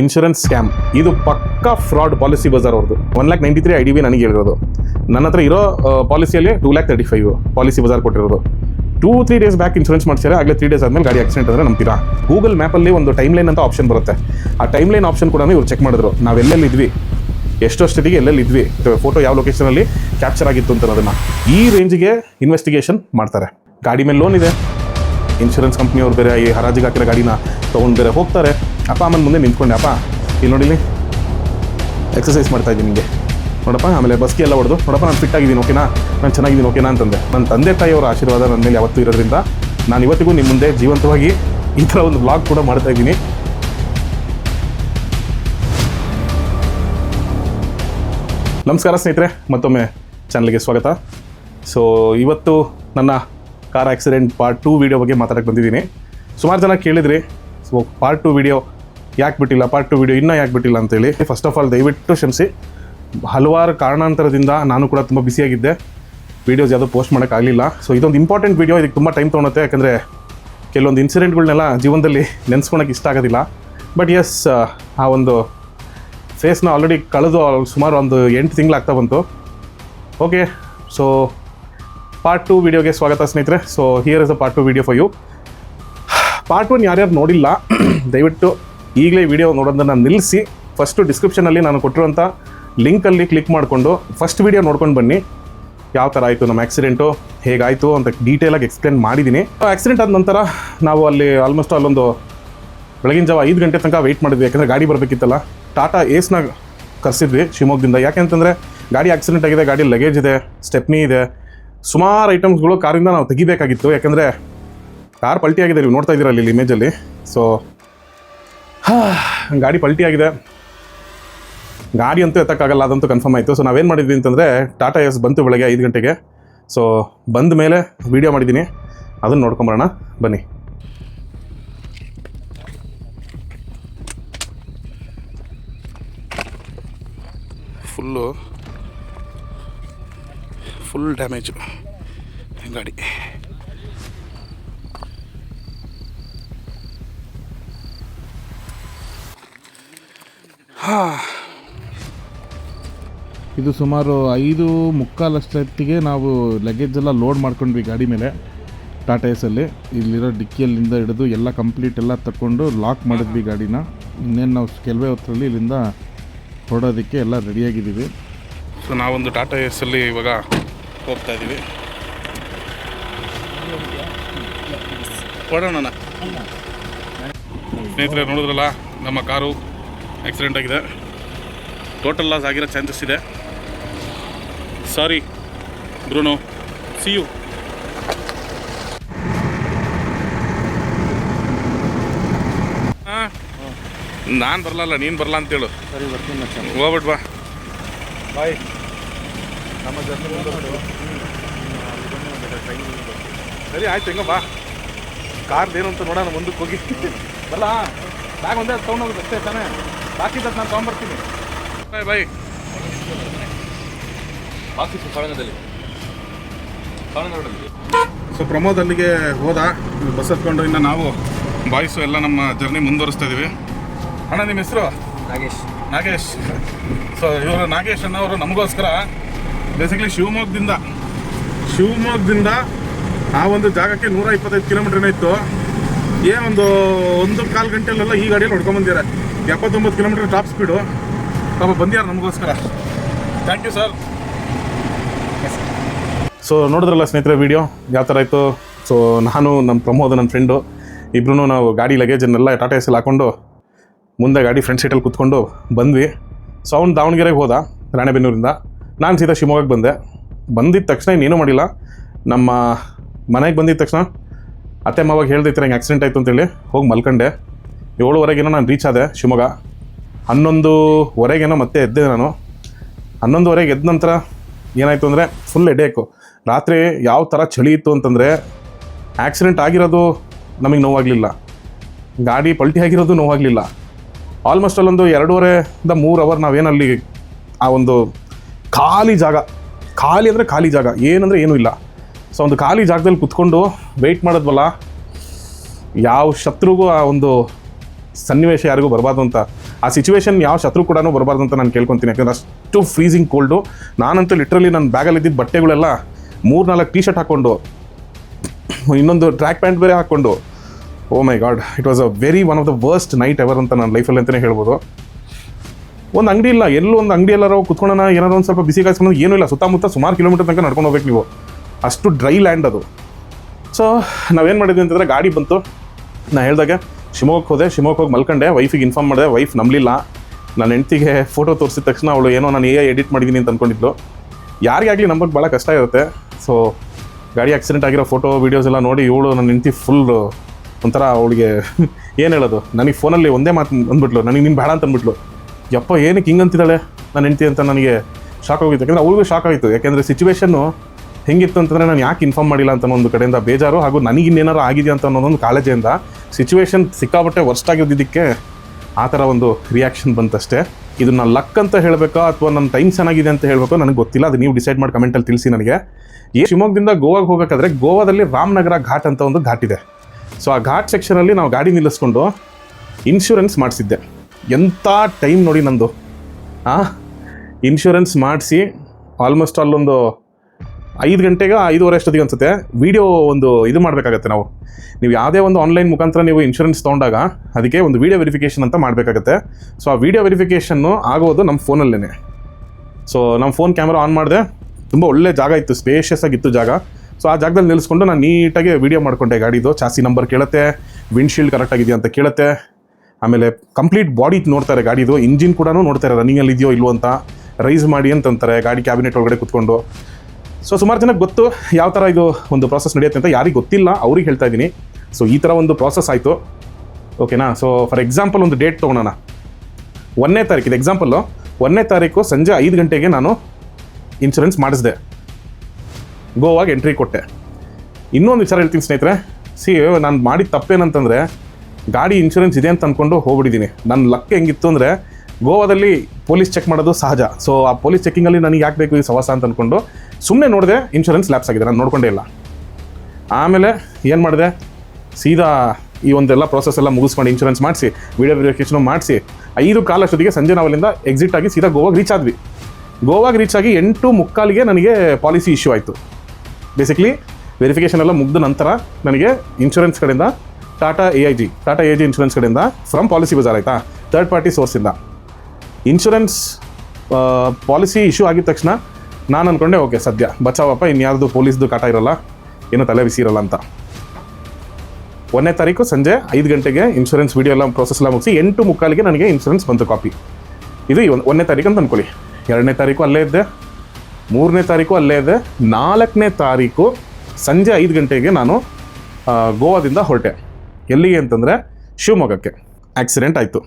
Insurance scam. ಇದು ಪಕ್ಕಾ fraud policy Bazaar ಅವ್ರದ್ದು one lakh ninety three I D B ನನಗೆ ಹೇಳಿರೋದು. ನನ್ನ ಹತ್ರ ಇರೋ ಪಾಲಿಸಿಯಲ್ಲಿ two lakh thirty five Policybazaar ಕೊಟ್ಟಿರೋದು. Two three days back insurance ಮಾಡಿಸಿದ್ರೆ ಆಗಲೇ ತ್ರೀ ಡೇಸ್ ಆದಮೇಲೆ ಗಾಡಿ ಆಕ್ಸಿಡೆಂಟ್ ಅಂದರೆ ನಂಬ್ತೀರಾ? ಗೂಗಲ್ ಮ್ಯಾಪಲ್ಲಿ ಒಂದು ಟೈಮ್ ಲೈನ್ ಅಂತ ಆಪ್ಷನ್ ಬರುತ್ತೆ. ಆ ಟೈಮ್ ಲೈನ್ ಆಪ್ಷನ್ ಕೂಡ ಇವ್ರು ಚೆಕ್ ಮಾಡಿದ್ರು. ನಾವು ಎಲ್ಲೆಲ್ಲಿ ಇದ್ವಿ ಎಷ್ಟೊಷ್ಟೊತ್ತಿಗೆ ಎಲ್ಲೆಲ್ಲಿ ಇದ್ವಿ ಫೋಟೋ ಯಾವ ಲೊಕೇಶನಲ್ಲಿ ಕ್ಯಾಪ್ಚರ್ ಆಗಿತ್ತು ಅಂತ ಅದನ್ನು ಈ ರೇಂಜ್ಗೆ ಇನ್ವೆಸ್ಟಿಗೇಷನ್ ಮಾಡ್ತಾರೆ. ಗಾಡಿ ಮೇಲೆ ಲೋನ್ ಇದೆ. ಇನ್ಶೂರೆನ್ಸ್ ಕಂಪ್ನಿಯವ್ರು ಬೇರೆ ಈ ಹರಾಜಿಗೆ ಹಾಕಿರೋ ಗಾಡಿನ ತೊಗೊಂಡು ಬೇರೆ ಹೋಗ್ತಾರೆ. ಅಪ್ಪ, ಅಮ್ಮನ ಮುಂದೆ ನಿಂತ್ಕೊಂಡೆ. ಅಪ್ಪ, ಇಲ್ಲಿ ನೋಡಿಲಿ ಎಕ್ಸಸೈಸ್ ಮಾಡ್ತಾ ಇದ್ದೀನಿ ನಿಮಗೆ ನೋಡಪ್ಪ, ಆಮೇಲೆ ಬಸ್ಗೆ ಎಲ್ಲ ಹೊಡೆದು. ನೋಡಪ್ಪ, ನಾನು ಫಿಟ್ ಆಗಿದ್ದೀನಿ ಓಕೆನಾ ನಾನು ಚೆನ್ನಾಗಿದ್ದೀನಿ ಓಕೆನಾ ಅಂತಂದೆ. ನನ್ನ ತಂದೆ ತಾಯಿಯವರ ಆಶೀರ್ವಾದ ನನ್ನ ಮೇಲೆ ಯಾವತ್ತೂ ಇರೋದ್ರಿಂದ ನಾನು ಇವತ್ತಿಗೂ ನಿಮ್ಮ ಮುಂದೆ ಜೀವಂತವಾಗಿ ಈ ಥರ ಒಂದು ಬ್ಲಾಗ್ ಕೂಡ ಮಾಡ್ತಾ ಇದ್ದೀನಿ. ನಮಸ್ಕಾರ ಸ್ನೇಹಿತರೆ, ಮತ್ತೊಮ್ಮೆ ಚಾನಲ್ಗೆ ಸ್ವಾಗತ. ಸೊ ಇವತ್ತು ನನ್ನ car accident part two video ಬಗ್ಗೆ ಮಾತಾಡಕ್ಕೆ ಬಂದಿದ್ದೀನಿ. ಸುಮಾರು ಜನ ಕೇಳಿದ್ರಿ ಸೊ ಪಾರ್ಟ್ ಟು ವಿಡಿಯೋ ಯಾಕೆ ಬಿಟ್ಟಿಲ್ಲ? ಪಾರ್ಟ್ ಟು ವಿಡಿಯೋ ಇನ್ನೂ ಯಾಕೆ ಬಿಟ್ಟಿಲ್ಲ ಅಂತೇಳಿ. ಫಸ್ಟ್ ಆಫ್ ಆಲ್ ದಯವಿಟ್ಟು ಕ್ಷಮಿಸಿ. ಹಲವಾರು ಕಾರಣಾಂತರದಿಂದ ನಾನು ಕೂಡ ತುಂಬ ಬಿಸಿಯಾಗಿದ್ದೆ ವೀಡಿಯೋಸ್ ಯಾವುದೋ ಪೋಸ್ಟ್ ಮಾಡೋಕ್ಕಾಗಲಿಲ್ಲ ಸೊ ಇದೊಂದು ಇಂಪಾರ್ಟೆಂಟ್ ವಿಡಿಯೋ ಇದಕ್ಕೆ ತುಂಬ ಟೈಮ್ ತೊಗೊಳುತ್ತೆ. ಯಾಕಂದರೆ ಕೆಲವೊಂದು ಇನ್ಸಿಡೆಂಟ್ಗಳನ್ನೆಲ್ಲ ಜೀವನದಲ್ಲಿ ನೆನೆಸ್ಕೊಳಕ್ಕೆ ಇಷ್ಟ ಆಗೋದಿಲ್ಲ. ಬಟ್ ಎಸ್ ಆ ಒಂದು ಫೇಸ್ನ ಆಲ್ರೆಡಿ ಕಳೆದು ಸುಮಾರು ಒಂದು ಎಂಟು ತಿಂಗಳಾಗ್ತಾ ಬಂತು. ಓಕೆ ಸೊ ಪಾರ್ಟ್ ಟು ವೀಡಿಯೋಗೆ ಸ್ವಾಗತ ಸ್ನೇಹಿತರೆ. So here is a part two video for you part one ಯಾರ್ಯಾರು ನೋಡಿಲ್ಲ, ದಯವಿಟ್ಟು ಈಗಲೇ ವಿಡಿಯೋ ನೋಡೋದನ್ನು ನಿಲ್ಲಿಸಿ ಫಸ್ಟು ಡಿಸ್ಕ್ರಿಪ್ಷನಲ್ಲಿ ನಾನು ಕೊಟ್ಟಿರುವಂಥ ಲಿಂಕಲ್ಲಿ ಕ್ಲಿಕ್ ಮಾಡಿಕೊಂಡು ಫಸ್ಟ್ ವಿಡಿಯೋ ನೋಡ್ಕೊಂಡು ಬನ್ನಿ. ಯಾವ ಥರ ಆಯಿತು ನಮ್ಮ ಆ್ಯಕ್ಸಿಡೆಂಟು ಹೇಗಾಯಿತು ಅಂತ ಡೀಟೇಲಾಗಿ ಎಕ್ಸ್ಪ್ಲೇನ್ ಮಾಡಿದ್ದೀನಿ ಆಕ್ಸಿಡೆಂಟ್ ಆದ ನಂತರ ನಾವು ಅಲ್ಲಿ ಆಲ್ಮೋಸ್ಟ್ ಅಲ್ಲೊಂದು ಬೆಳಗಿನ ಜಾವ ಐದು ಗಂಟೆ ತನಕ ವೆಯ್ಟ್ ಮಾಡಿದ್ವಿ. ಯಾಕಂದರೆ ಗಾಡಿ ಬರಬೇಕಿತ್ತಲ್ಲ. ಟಾಟಾ ಏಸ್ನ ಕರೆಸಿದ್ವಿ ಶಿವಮೊಗ್ಗದಿಂದ. ಯಾಕೆಂತಂದರೆ ಗಾಡಿ ಆಕ್ಸಿಡೆಂಟ್ ಆಗಿದೆ, ಗಾಡಿ ಲಗೇಜ್ ಇದೆ ಸ್ಟೆಪ್ನಿ ಇದೆ. ಸುಮಾರು ಐಟಮ್ಸ್ಗಳು ಕಾರಿಂದ ನಾವು ತೆಗಿಬೇಕಾಗಿತ್ತು. ಯಾಕಂದರೆ ಕಾರ್ ಪಲ್ಟಿ ಆಗಿದೆ ನೀವು ನೋಡ್ತಾ ಇದ್ದೀರಲ್ಲಿ ಇಮೇಜಲ್ಲಿ ಸೊ ಗಾಡಿ ಪಲ್ಟಿ ಆಗಿದೆ. ಗಾಡಿ ಅಂತೂ ಎತ್ತಕ್ಕಾಗಲ್ಲ, ಅದಂತೂ ಕನ್ಫರ್ಮ್ ಆಯಿತು. ಸೊ ನಾವೇನು ಮಾಡಿದ್ವಿ ಅಂತಂದರೆ ಟಾಟಾ ಎಸ್ ಬಂತು ಬೆಳಗ್ಗೆ ಐದು ಗಂಟೆಗೆ. ಸೊ ಬಂದ ಮೇಲೆ ವೀಡಿಯೋ ಮಾಡಿದ್ದೀನಿ. ಅದನ್ನು ನೋಡ್ಕೊಂಬರೋಣ. ಬನ್ನಿ. ಫುಲ್ಲು ಫುಲ್ ಡ್ಯಾಮೇಜು ಗಾಡಿ. ಇದು ಸುಮಾರು ಐದು ಮುಕ್ಕಾಲಷ್ಟೊತ್ತಿಗೆ ನಾವು ಲಗೇಜ್ ಎಲ್ಲ ಲೋಡ್ ಮಾಡ್ಕೊಂಡ್ವಿ ಗಾಡಿ ಮೇಲೆ ಟಾಟಾ ಎಸಲ್ಲಿ ಇಲ್ಲಿರೋ ಡಿಕ್ಕಿಯಲ್ಲಿಂದ ಹಿಡಿದು ಎಲ್ಲ ಕಂಪ್ಲೀಟ್ ಎಲ್ಲ ತಗೊಂಡು ಲಾಕ್ ಮಾಡಿದ್ವಿ ಗಾಡಿನ. ಇನ್ನೇನು ನಾವು ಕೆಲವೇ ಹೊತ್ತರಲ್ಲಿ ಇಲ್ಲಿಂದ ಹೊಡೋದಕ್ಕೆ ಎಲ್ಲ ರೆಡಿಯಾಗಿದ್ದೀವಿ ಸೊ ನಾವೊಂದು ಟಾಟಾ ಎಸಲ್ಲಿ ಇವಾಗ ಹೋಗ್ತಾ ಇದ್ದೀವಿ. ಹೊಡೋಣ ಸ್ನೇಹಿತರೆ, ನೋಡಿದ್ರಲ್ಲ, ನಮ್ಮ ಕಾರು ಆಕ್ಸಿಡೆಂಟ್ ಆಗಿದೆ. ಟೋಟಲ್ ಲಾಸ್ ಆಗಿರೋ ಚಾನ್ಸಸ್ ಇದೆ. ಸಾರಿ ಬ್ರೂನೋ ಸಿ ಯು ನಾನು ಬರಲಲ್ಲ ನೀನು ಬರಲ್ಲ ಅಂತೇಳು ಸರಿ ಬರ್ತೀನಿ ಹೋಗ್ಬಿಟ್ ಬಾ. ಬಾಯ್ ನಮ್ಮ ಸರಿ ಆಯ್ತು ಹೆಂಗ ಬಾ. ಕಾರ್ದು ಏನು ಅಂತ ನೋಡೋಣ ಮುಂದಕ್ಕೆ ಹೋಗಿ. ಬಲ್ಲ ಬ್ಯಾಗ್ ಒಂದೇ ತೊಗೊಂಡೋಗೋದು ಅಷ್ಟೇ ತಾನೇ. ಬಾಕಿದ್ದು ನಾನು ತೊಗೊಂಬರ್ತೀನಿ ಬಾಯ್ ಬಾಯ್. ಬಾಕಿ ಸರ್ ಸಾವಿರದಲ್ಲಿ ಸೊ ಪ್ರಮೋದ್ ಅಲ್ಲಿಗೆ ಹೋದ. ಬಸ್ ಹತ್ಕೊಂಡು ಇನ್ನು ನಾವು ಬಾಯ್ಸು ಎಲ್ಲ ನಮ್ಮ ಜರ್ನಿ ಮುಂದುವರಿಸ್ತಾ ಇದೀವಿ. ಅಣ್ಣ ನಿಮ್ಮ ಹೆಸರು? ನಾಗೇಶ್. ನಾಗೇಶ್. ಸೊ ಇವರು ನಾಗೇಶ್ ಅನ್ನೋರು ನಮಗೋಸ್ಕರ ಬೇಸಿಕಲಿ ಶಿವಮೊಗ್ಗದಿಂದ ಶಿವಮೊಗ್ಗದಿಂದ ಆ ಒಂದು ಜಾಗಕ್ಕೆ ನೂರ ಇಪ್ಪತ್ತೈದು ಕಿಲೋಮೀಟರ್ ಇತ್ತು ಏನೊಂದು ಒಂದು ಕಾಲು ಗಂಟೆಲೆಲ್ಲ ಈ ಗಾಡಿಯಲ್ಲಿ ಹೊಡ್ಕೊಂಬಂದಿದ್ದಾರೆ ಎಪ್ಪತ್ತೊಂಬತ್ತು ಕಿಲೋಮೀಟರ್ ಟಾಪ್ ಸ್ಪೀಡು ಪಾಪ ಬಂದ್ಯಾರ ನಮಗೋಸ್ಕರ. ಥ್ಯಾಂಕ್ ಯು ಸರ್ ಸೊ ನೋಡಿದ್ರಲ್ಲ ಸ್ನೇಹಿತರೆ ವಿಡಿಯೋ ಯಾವ ಥರ ಇತ್ತು? ಸೊ ನಾನು ನಮ್ಮ ಪ್ರಮೋದ್ ನನ್ನ ಫ್ರೆಂಡು ಇಬ್ರು ನಾವು ಗಾಡಿ ಲಗೇಜನ್ನೆಲ್ಲ ಟಾಟಾ ಎಸ್ಸಲ್ಲಿ ಹಾಕೊಂಡು ಮುಂದೆ ಗಾಡಿ ಫ್ರೆಂಡ್ ಸೀಟಲ್ಲಿ ಕುತ್ಕೊಂಡು ಬಂದ್ವಿ. ಸೊ ಅವ್ನು ದಾವಣಗೆರೆಗೆ ಹೋದ, ರಾಣೆಬೆನ್ನೂರಿಂದ. ನಾನು ಸೀದಾ ಶಿವಮೊಗ್ಗಕ್ಕೆ ಬಂದೆ. ಬಂದಿದ್ದ ತಕ್ಷಣ ಇನ್ನೇನು ಮಾಡಿಲ್ಲ. ನಮ್ಮ ಮನೆಗೆ ಬಂದಿದ್ದ ತಕ್ಷಣ, ಅತ್ತೆ ಮಾವಾಗ ಹೇಳ್ದೆ ನಂಗೆ ಆಕ್ಸಿಡೆಂಟ್ ಆಯಿತು ಅಂತೇಳಿ ಹೋಗಿ ಮಲ್ಕೊಂಡೆ. ಏಳುವರೆಗೇನೋ ನಾನು ರೀಚ್ ಆದೆ ಶಿವಮೊಗ್ಗ. ಹನ್ನೊಂದುವರೆಗೇನೋ ಮತ್ತೆ ಎದ್ದೆ ನಾನು. ಹನ್ನೊಂದುವರೆಗೆ ಎದ್ದ ನಂತರ ಏನಾಯಿತು ಅಂದರೆ ಫುಲ್ ಎಡೇಕು ರಾತ್ರಿ ಯಾವ ಥರ ಚಳಿ ಇತ್ತು ಅಂತಂದರೆ ಆಕ್ಸಿಡೆಂಟ್ ಆಗಿರೋದು ನಮಗೆ ನೋವಾಗಲಿಲ್ಲ. ಗಾಡಿ ಪಲ್ಟಿ ಆಗಿರೋದು ನೋವಾಗಲಿಲ್ಲ. ಆಲ್ಮೋಸ್ಟ್ ಅಲ್ಲೊಂದು ಎರಡೂವರೆಯಿಂದ ಮೂರು ಅವರ್ ನಾವೇನಲ್ಲಿ ಆ ಒಂದು ಖಾಲಿ ಜಾಗ, ಖಾಲಿ ಅಂದರೆ ಖಾಲಿ ಜಾಗ, ಏನಂದರೆ ಏನೂ ಇಲ್ಲ. ಸೊ ಒಂದು ಖಾಲಿ ಜಾಗದಲ್ಲಿ ಕುತ್ಕೊಂಡು ವೆಯ್ಟ್ ಮಾಡೋದ್ವಲ್ಲ, ಯಾವ ಶತ್ರುಗೂ ಆ ಒಂದು ಸನ್ನಿವೇಶ ಯಾರಿಗೂ ಬರಬಾರ್ದು ಅಂತ. ಆ ಸಿಚುವೇಶನ್ ಯಾವ ಶತ್ರು ಕೂಡ ಬರಬಾರ್ದು ಅಂತ ನಾನು ಕೇಳ್ಕೊತೀನಿ. ಯಾಕಂದ್ರೆ ಅಷ್ಟು ಫ್ರೀಸಿಂಗ್ ಕೋಲ್ಡು ನಾನಂತೂ ಲಿಟ್ರಲಿ ನನ್ನ ಬ್ಯಾಗಲ್ಲಿ ಇದ್ದಿದ್ದ ಬಟ್ಟೆಗಳೆಲ್ಲ ಮೂರು ನಾಲ್ಕು ಟೀ ಶರ್ಟ್ ಹಾಕ್ಕೊಂಡು, ಇನ್ನೊಂದು ಟ್ರ್ಯಾಕ್ ಪ್ಯಾಂಟ್ ಬೇರೆ ಹಾಕ್ಕೊಂಡು ಓ my god it was a very one of the worst night ever ಅಂತ ನನ್ನ ಲೈಫಲ್ಲಿ ಅಂತಲೇ ಹೇಳ್ಬೋದು. ಒಂದು ಅಂಗಡಿ ಇಲ್ಲ, ಎಲ್ಲೂ ಒಂದು ಅಂಗಡಿ ಎಲ್ಲರೂ ಕುತ್ಕೊಳ್ಳೋಣ ಏನಾದ್ರು ಒಂದು ಸ್ವಲ್ಪ ಬಿಸಿ ಕಾಯಿಸ್ಕೊಂಡು ಏನೂ ಇಲ್ಲ, ಸುತ್ತಮುತ್ತ ಸುಮಾರು ಕಿಲೋಮೀಟರ್ ತನಕ ನಡ್ಕೊಂಡು ಹೋಗ್ಬೇಕು ನೀವು. ಅಷ್ಟು ಡ್ರೈ ಲ್ಯಾಂಡ್ ಅದು. ಸೊ ನಾವೇನು ಮಾಡಿದ್ವಿ ಅಂತಂದರೆ ಗಾಡಿ ಬಂತು. ನಾ ಹೇಳ್ದಾಗೆ ಶಿವಮೊಗ್ಗಕ್ಕೆ ಹೋದೆ, ಶಿವಮೊಗ್ಗಕ್ಕೆ ಹೋಗಿ ಮಲ್ಕೊಂಡೆ. ವೈಫಿಗೆ ಇನ್ಫಾರ್ಮ್ ಮಾಡಿದೆ ವೈಫ್ ನಂಬಲಿಲ್ಲ. ನನ್ನ ಹೆಂಡ್ತಿಗೆ ಫೋಟೋ ತೋರಿಸಿದ ತಕ್ಷಣ ಅವಳು ಏನೋ ನಾನು ಏ ಎಡಿಟ್ ಮಾಡಿದ್ದೀನಿ ಅಂತ ಅಂದ್ಕೊಂಡಿದ್ಲು ಯಾರಿಗಾಗಲಿ ನಂಬಕ್ಕೆ ಭಾಳ ಕಷ್ಟ ಇರುತ್ತೆ. ಸೊ ಗಾಡಿ ಆಕ್ಸಿಡೆಂಟ್ ಆಗಿರೋ ಫೋಟೋ ವೀಡಿಯೋಸ್ ಎಲ್ಲ ನೋಡಿ ಇವಳು ನನ್ನ ಹೆಂಡ್ತಿ ಫುಲ್ ಒಂಥರ ಅವಳಿಗೆ ಏನು ಹೇಳೋದು? ನನಗೆ ಫೋನಲ್ಲಿ ಒಂದೇ ಮಾತು ಅಂದ್ಬಿಟ್ಲು. ನನಗೆ ನೀನು ಬೇಡ ಅಂತ ಅಂದ್ಬಿಟ್ಲು. ಯಪ್ಪ, ಏನಕ್ಕೆ ಹಿಂಗೆ ಅಂತಿದ್ದಾಳೆ ನನ್ನ ಹೆಂಡ್ತಿ ಅಂತ ನನಗೆ ಶಾಕ್ ಹೋಗಿತ್ತು ಯಾಕಂದರೆ ಅವಳಿಗೂ ಶಾಕ್ ಆಯಿತು. ಯಾಕೆಂದರೆ ಸಿಚುವೇಶನ್ನು ಹೆಂಗಿತ್ತು ಅಂತಂದರೆ ನಾನು ಯಾಕೆ ಇನ್ಫಾರ್ಮ್ ಮಾಡಿಲ್ಲ ಅಂತ ಒಂದು ಕಡೆಯಿಂದ ಬೇಜಾರು ಹಾಗೂ ನನಗೆ ಇನ್ನೇನಾರು ಆಗಿದೆ ಅಂತ ಅನ್ನೋದೊಂದು ಕಾಳಜಿಯಿಂದ ಸಿಚುವೇಶನ್ ಸಿಕ್ಕಾಪಟ್ಟೆ ವರ್ಸ್ಟ್ ಆಗಿದ್ದಿದ್ದಕ್ಕೆ ಆ ಥರ ಒಂದು ರಿಯಾಕ್ಷನ್ ಬಂತಷ್ಟೇ. ಇದನ್ನ ಲಕ್ ಅಂತ ಹೇಳಬೇಕಾ ಅಥವಾ ನನ್ನ ಟೈಮ್ ಚೆನ್ನಾಗಿದೆ ಅಂತ ಹೇಳಬೇಕು ನನಗೆ ಗೊತ್ತಿಲ್ಲ. ಅದು ನೀವು ಡಿಸೈಡ್ ಮಾಡಿ ಕಮೆಂಟಲ್ಲಿ ತಿಳಿಸಿ ನನಗೆ. ಈ ಶಿವಮೊಗ್ಗದಿಂದ ಗೋವಾಗೆ ಹೋಗಬೇಕಾದ್ರೆ ಗೋವಾದಲ್ಲಿ ರಾಮನಗರ ಘಾಟ್ ಅಂತ ಒಂದು ಘಾಟ್ ಇದೆ. ಸೊ ಆ ಘಾಟ್ ಸೆಕ್ಷನಲ್ಲಿ ನಾವು ಗಾಡಿ ನಿಲ್ಲಿಸ್ಕೊಂಡು ಇನ್ಶೂರೆನ್ಸ್ ಮಾಡಿಸಿದ್ದೆ. ಎಂಥ ಟೈಮ್ ನೋಡಿ ನಂದು. ಆ? ಇನ್ಶೂರೆನ್ಸ್ ಮಾಡಿಸಿ ಆಲ್ಮೋಸ್ಟ್ ಅಲ್ಲೊಂದು ಐದು ಗಂಟೆಗೆ ಐದೂವರೆ ಅಷ್ಟೊತ್ತಿಗೆ ಅನ್ಸುತ್ತೆ. ವಿಡಿಯೋ ಒಂದು ಇದು ಮಾಡಬೇಕಾಗತ್ತೆ ನಾವು. ನೀವು ಯಾವುದೇ ಒಂದು ಆನ್ಲೈನ್ ಮುಖಾಂತರ ನೀವು ಇನ್ಶೂರೆನ್ಸ್ ತೊಗೊಂಡಾಗ ಅದಕ್ಕೆ ಒಂದು ವಿಡಿಯೋ ವೆರಿಫಿಕೇಷನ್ ಅಂತ ಮಾಡಬೇಕಾಗತ್ತೆ. ಸೊ ಆ ವಿಡಿಯೋ ವೆರಿಫಿಕೇಷನ್ನು ಆಗೋದು ನಮ್ಮ ಫೋನಲ್ಲೇ ಸೊ ನಮ್ಮ ಫೋನ್ ಕ್ಯಾಮ್ರಾ ಆನ್ ಮಾಡಿದೆ. ತುಂಬ ಒಳ್ಳೆ ಜಾಗ ಇತ್ತು ಸ್ಪೇಷಿಯಸ್ ಆಗಿತ್ತು ಜಾಗ. ಸೊ ಆ ಜಾಗದಲ್ಲಿ ನಿಲ್ಲಿಸ್ಕೊಂಡು ನಾನು ನೀಟಾಗಿ ವಿಡಿಯೋ ಮಾಡ್ಕೊಂಡೆ ಗಾಡಿದು. ಚಾಸಿ ನಂಬರ್ ಕೇಳುತ್ತೆ ವಿಂಡ್ಶೀಲ್ಡ್ ಕರೆಕ್ಟಾಗಿದೆಯಾ ಅಂತ ಕೇಳುತ್ತೆ. ಆಮೇಲೆ ಕಂಪ್ಲೀಟ್ ಬಾಡಿ ನೋಡ್ತಾರೆ ಗಾಡಿದು. ಇಂಜಿನ್ ಕೂಡ ನೋಡ್ತಾರೆ ರನ್ನಿಂಗಲ್ಲಿ ಇದೆಯೋ ಇಲ್ವೋ ಅಂತ. ರೈಸ್ ಮಾಡಿ ಅಂತಂತಾರೆ, ಗಾಡಿ ಕ್ಯಾಬಿನೆಟ್ ಒಳಗಡೆ ಕುತ್ಕೊಂಡು. ಸೊ ಸುಮಾರು ಜನಕ್ಕೆ ಗೊತ್ತು ಯಾವ ಥರ ಇದು ಒಂದು ಪ್ರಾಸೆಸ್ ನಡೆಯುತ್ತೆ ಅಂತ. ಯಾರಿಗೆ ಗೊತ್ತಿಲ್ಲ, ಅವ್ರಿಗೆ ಹೇಳ್ತಾ ಇದ್ದೀನಿ. ಸೊ ಈ ಥರ ಒಂದು ಪ್ರಾಸೆಸ್ ಆಯಿತು. ಓಕೆನಾ ಸೊ ಫಾರ್ ಎಕ್ಸಾಂಪಲ್ ಒಂದು ಡೇಟ್ ತೊಗೊಳೋಣ ಒಂದನೇ ತಾರೀಕು, ಇದು ಎಕ್ಸಾಂಪಲ್ಲು ಒಂದನೇ ತಾರೀಕು ಸಂಜೆ ಐದು ಗಂಟೆಗೆ ನಾನು ಇನ್ಶೂರೆನ್ಸ್ ಮಾಡಿಸಿದೆ. ಗೋವಾಗ ಎಂಟ್ರಿ ಕೊಟ್ಟೆ. ಇನ್ನೊಂದು ವಿಚಾರ ಹೇಳ್ತೀನಿ ಸ್ನೇಹಿತರೆ. ಸಿ ನಾನು ಮಾಡಿದ ತಪ್ಪೇನಂತಂದರೆ, ಗಾಡಿ ಇನ್ಶೂರೆನ್ಸ್ ಇದೆ ಅಂತ ಅಂದ್ಕೊಂಡು ಹೋಗ್ಬಿಟ್ಟಿದ್ದೀನಿ. ನನ್ನ ಲಕ್ ಹೆಂಗಿತ್ತು ಅಂದರೆ ಗೋವಾದಲ್ಲಿ ಪೊಲೀಸ್ ಚೆಕ್ ಮಾಡೋದು ಸಹಜ. ಸೊ ಆ ಪೊಲೀಸ್ ಚೆಕ್ಕಿಂಗಲ್ಲಿ ನನಗೆ ಯಾಕೆ ಬೇಕು ಈ ಸವಾಸ ಅಂತ ಅಂದ್ಕೊಂಡು ಸುಮ್ಮನೆ ನೋಡಿದೆ ಇನ್ಶೂರೆನ್ಸ್ ಲ್ಯಾಪ್ಸ್ ಆಗಿದೆ, ನಾನು ನೋಡ್ಕೊಂಡೇ ಇಲ್ಲ. ಆಮೇಲೆ ಏನು ಮಾಡಿದೆ? ಸೀದಾ ಈ ಒಂದೆಲ್ಲ ಪ್ರೋಸೆಸ್ ಎಲ್ಲ ಮುಗಿಸ್ಕೊಂಡು ಇನ್ಶೂರೆನ್ಸ್ ಮಾಡಿಸಿ ವಿಡಿಯೋ ವೆರಿಫಿಕೇಷನು ಮಾಡಿಸಿ, ಐದು ಕಾಲಷ್ಟೊತ್ತಿಗೆ ಸಂಜೆ ನಾವಲ್ಲಿಂದ ಎಕ್ಸಿಟ್ ಆಗಿ ಸೀದಾ ಗೋವಾಗೆ ರೀಚ್ ಆದ್ವಿ. ಗೋವಾಗೆ ರೀಚ್ ಆಗಿ ಎಂಟು ಮುಕ್ಕಾಲಿಗೆ ನನಗೆ ಪಾಲಿಸಿ ಇಶ್ಯೂ ಆಯಿತು. ಬೇಸಿಕ್ಲಿ ವೆರಿಫಿಕೇಷನ್ ಎಲ್ಲ ಮುಗಿದ ನಂತರ ನನಗೆ ಇನ್ಶೂರೆನ್ಸ್ ಕಡೆಯಿಂದ Tata A I G Tata A G insurance ಕಡೆಯಿಂದ ಫ್ರಮ್ ಪಾಲಿಸಿ ಬಜಾರ್ ಆಯಿತಾ? ಥರ್ಡ್ ಪಾರ್ಟಿ ಸೋರ್ಸಿಂದ ಇನ್ಶೂರೆನ್ಸ್ ಪಾಲಿಸಿ ಇಶ್ಯೂ ಆಗಿದ ತಕ್ಷಣ ನಾನು ಅಂದ್ಕೊಂಡೆ ಓಕೆ ಸದ್ಯ. ಬಚಾವಪ್ಪ ಇನ್ಯಾರ್ದು ಪೊಲೀಸ್ದು ಕಾಟ ಇರೋಲ್ಲ, ಏನೂ ತಲೆ ಬಿಸಿ ಇರಲ್ಲ ಅಂತ. ಒಂದನೇ ತಾರೀಕು ಸಂಜೆ ಐದು ಗಂಟೆಗೆ ಇನ್ಶೂರೆನ್ಸ್ ವಿಡಿಯೋ ಎಲ್ಲ ಪ್ರೊಸೆಸ್ ಎಲ್ಲ ಮುಗಿಸಿ ಎಂಟು ಮುಕ್ಕಾಲಿಗೆ ನನಗೆ ಇನ್ಶೂರೆನ್ಸ್ ಬಂತು ಕಾಪಿ ಇದು ಒಂದನೇ ತಾರೀಕು ಅಂತ ಅಂದ್ಕೊಳ್ಳಿ ಎರಡನೇ ತಾರೀಕು ಅಲ್ಲೇ ಇದ್ದೆ, ಮೂರನೇ ತಾರೀಕು ಅಲ್ಲೇ ಇದೆ ನಾಲ್ಕನೇ ತಾರೀಕು ಸಂಜೆ ಐದು ಗಂಟೆಗೆ ನಾನು ಗೋವಾದಿಂದ ಹೊರಟೆ. ಎಲ್ಲಿಗೆ ಅಂತಂದರೆ ಶಿವಮೊಗ್ಗಕ್ಕೆ. ಆಕ್ಸಿಡೆಂಟ್ ಆಯಿತು.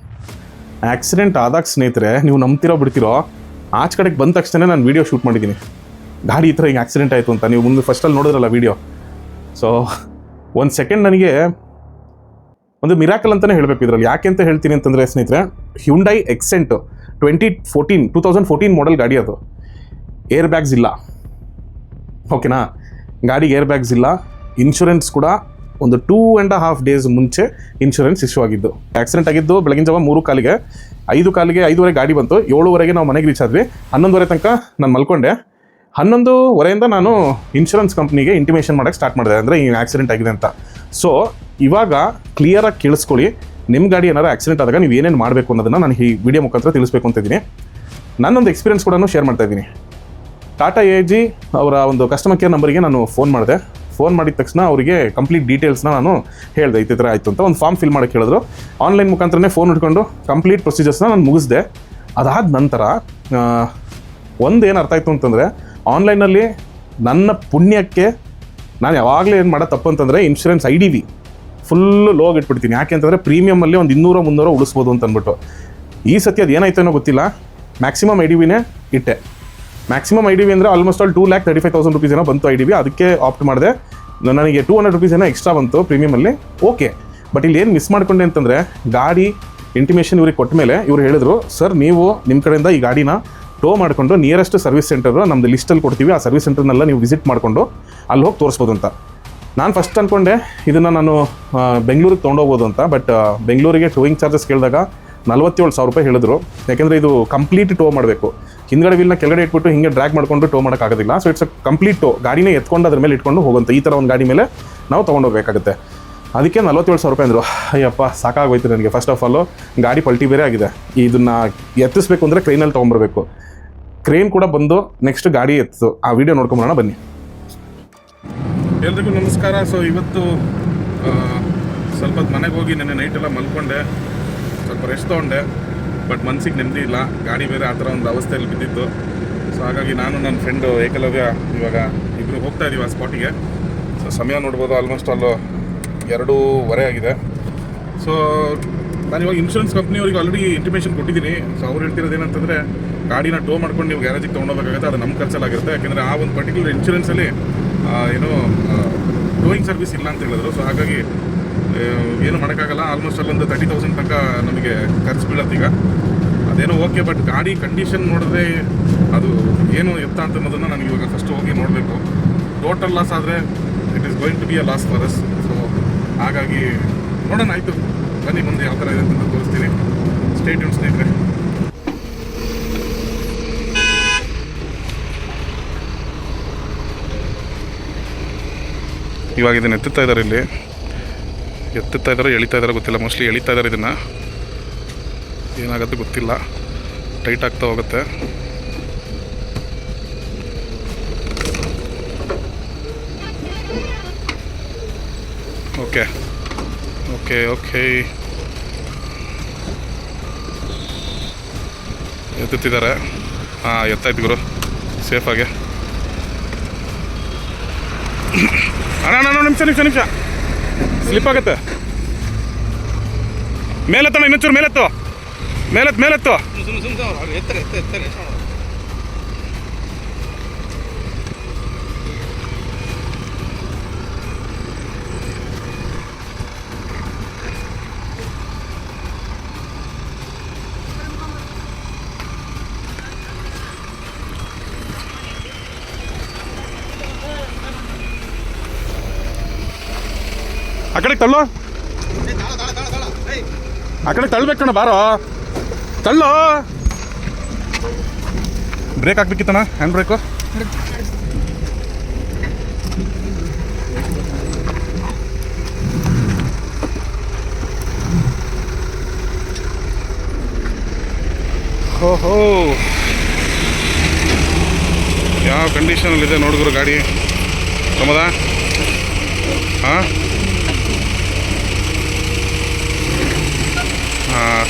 ಆಕ್ಸಿಡೆಂಟ್ ಆದಾಗ ಸ್ನೇಹಿತರೆ, ನೀವು ನಂಬ್ತಿರೋ ಬಿಡ್ತಿರೋ, ಆಚೆ ಕಡೆಗೆ ಬಂದ ತಕ್ಷಣ ನಾನು ವೀಡಿಯೋ ಶೂಟ್ ಮಾಡಿದ್ದೀನಿ. ಗಾಡಿ ಈ ಥರ ಹಿಂಗೆ ಆಕ್ಸಿಡೆಂಟ್ ಆಯಿತು ಅಂತ, ನೀವು ಮುಂದೆ ಫಸ್ಟಲ್ಲಿ ನೋಡಿದ್ರಲ್ಲ ವೀಡಿಯೋ ಸೊ ಒಂದು ಸೆಕೆಂಡ್ ನನಗೆ ಒಂದು ಮಿರಾಕಲ್ ಅಂತಲೇ ಹೇಳಬೇಕು ಇದರಲ್ಲಿ. ಯಾಕೆ ಅಂತ ಹೇಳ್ತೀನಿ ಅಂತಂದರೆ ಸ್ನೇಹಿತರೆ Hyundai Xcent twenty fourteen two thousand fourteen model ಗಾಡಿ ಅದು. ಏರ್ ಬ್ಯಾಗ್ಸ್ ಇಲ್ಲ ಓಕೆನಾ ಗಾಡಿಗೆ ಏರ್ ಬ್ಯಾಗ್ಸ್ ಇಲ್ಲ. ಇನ್ಶೂರೆನ್ಸ್ ಕೂಡ ಒಂದು ಟೂ ಆ್ಯಂಡ್ ಹಾಫ್ ಡೇಸ್ ಮುಂಚೆ ಇನ್ಶೂರೆನ್ಸ್ ಇಶ್ಯೂ ಆಗಿದ್ದು. ಆಕ್ಸಿಡೆಂಟ್ ಆಗಿದ್ದು ಬೆಳಗಿನ ಜಾವ ಮೂರು ಕಾಲಿಗೆ, ಐದು ಕಾಲಿಗೆ ಐದುವರೆ ಗಾಡಿ ಬಂತು. ಏಳುವರೆಗೆ ನಾವು ಮನೆಗೆ ರೀಚ್ ಆದ್ವಿ. ಹನ್ನೊಂದುವರೆ ತನಕ ನಾನು ಮಲ್ಕೊಂಡೆ. ಹನ್ನೊಂದುವರೆಯಿಂದ ನಾನು ಇನ್ಶೂರೆನ್ಸ್ ಕಂಪ್ನಿಗೆ ಇಂಟಿಮೇಷನ್ ಮಾಡೋಕ್ಕೆ ಸ್ಟಾರ್ಟ್ ಮಾಡಿದೆ. ಅಂದರೆ ಈ ಆಕ್ಸಿಡೆಂಟ್ ಆಗಿದೆ ಅಂತ. ಸೊ ಇವಾಗ ಕ್ಲಿಯರಾಗಿ ಕೇಳಿಸ್ಕೊಳ್ಳಿ. ನಿಮ್ಮ ಗಾಡಿ ಏನಾರು ಆಕ್ಸಿಡೆಂಟ್ ಆದಾಗ ನೀವು ಏನೇನು ಮಾಡಬೇಕು ಅನ್ನೋದನ್ನು ನಾನು ಈ ವಿಡಿಯೋ ಮುಖಾಂತರ ತಿಳಿಸ್ಬೇಕು ಅಂತ ಇದ್ದೀನಿ. ನನ್ನೊಂದು ಎಕ್ಸ್ಪೀರಿಯನ್ಸ್ ಕೂಡ ಶೇರ್ ಮಾಡ್ತಾ ಇದ್ದೀನಿ. ಟಾಟಾ ಎ ಅವರ ಒಂದು ಕಸ್ಟಮರ್ ಕೇರ್ ನಂಬರಿಗೆ ನಾನು ಫೋನ್ ಮಾಡಿದೆ. ಫೋನ್ ಮಾಡಿದ ತಕ್ಷಣ ಅವರಿಗೆ ಕಂಪ್ಲೀಟ್ ಡೀಟೇಲ್ಸ್ನ ನಾನು ಹೇಳಿದೆ, ಈ ಥರ ಆಯಿತು ಅಂತ. ಒಂದು ಫಾರ್ಮ್ ಫಿಲ್ ಮಾಡೋಕ್ಕೆ ಹೇಳಿದ್ರು. ಆನ್ಲೈನ್ ಮುಖಾಂತರನೇ ಫೋನ್ ಹಿಡ್ಕೊಂಡು ಕಂಪ್ಲೀಟ್ ಪ್ರೊಸೀಜರ್ಸ್ನ ನಾನು ಮುಗಿಸಿದೆ. ಅದಾದ ನಂತರ ಒಂದು ಏನು ಅರ್ಥ ಆಯಿತು ಅಂತಂದರೆ ಆನ್ಲೈನಲ್ಲಿ ನನ್ನ ಪುಣ್ಯಕ್ಕೆ ನಾನು ಯಾವಾಗಲೂ ಏನು ಮಾಡೋ ತಪ್ಪು ಅಂತಂದರೆ insurance I D V full low ಇಟ್ಬಿಡ್ತೀನಿ. ಯಾಕೆ ಅಂತಂದರೆ ಪ್ರೀಮಿಯಮಲ್ಲಿ ಒಂದು ಇನ್ನೂರ ಮುನ್ನೂರ ಉಳಿಸ್ಬೋದು ಅಂತ ಅಂದ್ಬಿಟ್ಟು. ಈ ಸತಿ ಅದು ಏನಾಯ್ತು ಅನ್ನೋ ಗೊತ್ತಿಲ್ಲ. ಮ್ಯಾಕ್ಸಿಮಮ್ ಐ ಡಿ ವಿನೇ ಇಟ್ಟೆ. ಮ್ಯಾಕ್ಸಿಮಮ್ ಐ ಡಿ ವಿ ಅಂದರೆ almost all two lakh thirty five thousand rupees ಏನೋ ಬಂತು ಐ ಡಿ ವಿ ಅದಕ್ಕೆ ಆಪ್ಟ್ ಮಾಡಿದೆ. ನನಗೆ ಟೂ ಹಂಡ್ರೆಡ್ ರುಪೀಸ್ ಏನೋ ಎಕ್ಸ್ಟ್ರಾ ಬಂತು ಪ್ರೀಮಿಯಮಲ್ಲಿ ಓಕೆ ಬಟ್ ಇಲ್ಲಿ ಏನು ಮಿಸ್ ಮಾಡ್ಕೊಂಡೆ ಅಂತಂದರೆ, ಗಾಡಿ ಇಂಟಿಮೇಷನ್ ಇವ್ರಿಗೆ ಕೊಟ್ಟ ಮೇಲೆ ಇವ್ರು ಹೇಳಿದ್ರು ಸರ್ ನೀವು ನಿಮ್ಮ ಕಡೆಯಿಂದ ಈ ಗಾಡಿನ ಟೋ ಮಾಡಿಕೊಂಡು ನಿಯರೆಸ್ಟ್ ಸರ್ವಿಸ್ ಸೆಂಟರ್ ನಮ್ಮದು ಲಿಸ್ಟಲ್ಲಿ ಕೊಡ್ತೀವಿ. ಆ ಸರ್ವಿಸ್ ಸೆಂಟರ್ನೆಲ್ಲ ನೀವು ವಿಸಿಟ್ ಮಾಡಿಕೊಂಡು ಅಲ್ಲಿ ಹೋಗಿ ತೋರಿಸ್ಬೋದು ಅಂತ. ನಾನು ಫಸ್ಟ್ ಅಂದ್ಕೊಂಡೆ ಇದನ್ನು ನಾನು ಬೆಂಗಳೂರಿಗೆ ತೊಗೊಂಡೋಗ್ಬೋದು ಅಂತ. ಬಟ್ ಬೆಂಗಳೂರಿಗೆ ಟೋಯಿಂಗ್ ಚಾರ್ಜಸ್ ಕೇಳಿದಾಗ ನಲ್ವತ್ತೇಳು ಸಾವಿರ ರೂಪಾಯಿ ಹೇಳಿದ್ರು. ಯಾಕೆಂದರೆ ಇದು ಕಂಪ್ಲೀಟ್ ಟೋ ಮಾಡಬೇಕು. ಹಿಂದ್ಗಡೆ ವೀಲ್ನ ಕೆಳಗಡೆ ಇಟ್ಬಿಟ್ಟು ಹಿಂಗೆ ಡ್ರ್ಯಾಗ್ ಮಾಡ್ಕೊಂಡು ಟೋ ಮಾಡೋಕ್ಕಾಗೋದಿಲ್ಲ so it's a complete tow ಗಾಡಿನೇ ಎತ್ಕೊಂಡು ಅದ್ರ ಮೇಲೆ ಇಟ್ಕೊಂಡು ಹೋಗುವಂಥ ಈ ಥರ ಒಂದು ಗಾಡಿ ಮೇಲೆ ನಾವು ತೊಗೊಂಡೋಗ್ಬೇಕಾಗುತ್ತೆ ಅದಕ್ಕೆ ನಲ್ವತ್ತೇಳು ಸಾವಿರ ರೂಪಾಯಿ ಅಂದರು. ಅಯ್ಯಪ್ಪ, ಸಾಕಾಗೋಯ್ತು ನನಗೆ. ಫಸ್ಟ್ ಆಫ್ ಆಲು ಗಾಡಿ ಪಲ್ಟಿ ಬೇರೆ ಆಗಿದೆ. ಇದನ್ನು ಎತ್ತಿಸ್ಬೇಕು ಅಂದರೆ ಕ್ರೈನಲ್ಲಿ ತೊಗೊಂಬರ್ಬೇಕು ಕ್ರೇನ್ ಕೂಡ ಬಂದು ನೆಕ್ಸ್ಟ್ ಗಾಡಿ ಎತ್ತು. ಆ ವಿಡಿಯೋ ನೋಡ್ಕೊಂಬರೋಣ, ಬನ್ನಿ. ಎಲ್ರಿಗೂ ನಮಸ್ಕಾರ. ಸೊ ಇವತ್ತು ಸ್ವಲ್ಪ ಮನೆಗೆ ಹೋಗಿ ನೆನ್ನೆ ನೈಟೆಲ್ಲ ಮಲ್ಕೊಂಡೆ. ಸ್ವಲ್ಪ ರೆಸ್ಟ್ ತೊಗೊಂಡೆ. ಬಟ್ ಮನ್ಸಿಗೆ ನೆಮ್ಮದಿ ಇಲ್ಲ. ಗಾಡಿ ಬೇರೆ ಆ ಥರ ಒಂದು ಅವಸ್ಥೆಯಲ್ಲಿ ಬಿದ್ದಿತ್ತು. ಸೊ ಹಾಗಾಗಿ ನಾನು ನನ್ನ ಫ್ರೆಂಡು ಏಕಲವ್ಯ ಇವಾಗ ಇಬ್ಬರು ಹೋಗ್ತಾ ಇದ್ದೀವಿ ಆ ಸ್ಪಾಟಿಗೆ ಸೊ ಸಮಯ ನೋಡ್ಬೋದು ಆಲ್ಮೋಸ್ಟ್ ಅಲ್ಲೂ ಎರಡೂವರೆ ಆಗಿದೆ. ಸೊ ನಾನು ಇವಾಗ ಇನ್ಶೂರೆನ್ಸ್ ಕಂಪ್ನಿಯವ್ರಿಗೆ ಆಲ್ರೆಡಿ ಇಂಟಿಮೇಷನ್ ಕೊಟ್ಟಿದ್ದೀನಿ. ಸೊ ಅವ್ರು ಹೇಳ್ತಿರೋದು ಏನಂತಂದರೆ, ಗಾಡಿನ ಟೋ ಮಾಡ್ಕೊಂಡು ನೀವು ಗ್ಯಾರೇಜಿಗೆ ತೊಗೊಂಡೋಗ್ಬೇಕಾಗುತ್ತೆ, ಅದು ನಮ್ಮ ಖರ್ಚಲ್ಲಾಗಿರುತ್ತೆ. ಯಾಕೆಂದರೆ ಆ ಒಂದು ಪರ್ಟಿಕ್ಯುಲರ್ ಇನ್ಶೂರೆನ್ಸಲ್ಲಿ ಏನು ಟೋಯಿಂಗ್ ಸರ್ವಿಸ್ ಇಲ್ಲ ಅಂತ ಹೇಳಿದ್ರು. ಸೊ ಹಾಗಾಗಿ ಏನು ಮಾಡೋಕ್ಕಾಗಲ್ಲ. ಆಲ್ಮೋಸ್ಟ್ ಅಲ್ಲೊಂದು ತರ್ಟಿ ತೌಸಂಡ್ ತನಕ ನಮಗೆ ಖರ್ಚು ಬೀಳತ್ತೆ ಈಗ. ಅದೇನೋ ಓಕೆ ಬಟ್ ಗಾಡಿ ಕಂಡೀಷನ್ ನೋಡಿದ್ರೆ ಅದು ಏನು ಎತ್ತ ಅಂತ ಅನ್ನೋದನ್ನು ನಾನು ಇವಾಗ ಫಸ್ಟ್ ಹೋಗಿ ನೋಡಬೇಕು. ಟೋಟಲ್ ಲಾಸ್ ಆದರೆ it is going to be a loss for us so ಹಾಗಾಗಿ ನೋಡೋಣ, ಆಯಿತು. ಬನ್ನಿ, ಮುಂದೆ ಯಾವ ಥರ ಇದೆ ಅಂತ ತೋರಿಸ್ತೀನಿ. ಸ್ಟೇಟ್ ಸ್ನೇಹಿತರೆ. ಇವಾಗ ಇದನ್ನು ಎತ್ತುತ್ತಾ ಇದ್ದಾರೆ ಇಲ್ಲಿ. ಎತ್ತುತ್ತಾ ಇದ್ದಾರೆ ಎಳಿತಾ ಗೊತ್ತಿಲ್ಲ. ಮೋಸ್ಟ್ಲಿ ಎಳಿತಾ ಇದ್ದಾರೆ ಇದನ್ನು. ಏನಾಗುತ್ತೆ ಗೊತ್ತಿಲ್ಲ. ಟೈಟ್ ಆಗ್ತಾ ಹೋಗುತ್ತೆ. ಓಕೆ ಓಕೆ ಓಕೆ ಎತ್ತುತ್ತಿದ್ದಾರೆ. ಹಾಂ ಎತ್ತಾಯ್ತು ಗುರು. ಸೇಫಾಗೆ ಅಣ್ಣ ಅಣ್ಣ, ನಿಮಿಷ ನಿಮಿಷ ನಿಮಿಷ. ಸ್ಲಿಪ್ ಆಗುತ್ತೆ. ಮೇಲೆತ್ತಣ್ಣ ಇನ್ನೊಂಚೂರು ಮೇಲೆತ್ತು. ಮೇಲೆತ್ತು. ಮೇಲೆತ್ತು ಆ ಕಡೆ ತಳ್ಳು. ಆ ಕಡೆ ತಳ್ಬೇಕಣ್ಣ ಬಾರೋ. ತಳ್ಳು. ಬ್ರೇಕ್ ಹಾಕ್ಬೇಕಿತ್ತಣ್ಣ ಹ್ಯಾಂಡ್ ಬ್ರೇಕು ಓಹೋ. ಯಾವ ಕಂಡೀಷನಲ್ಲಿದೆ ನೋಡಿದ್ರು ಗಾಡಿ? ಸಮದ ಹಾಂ?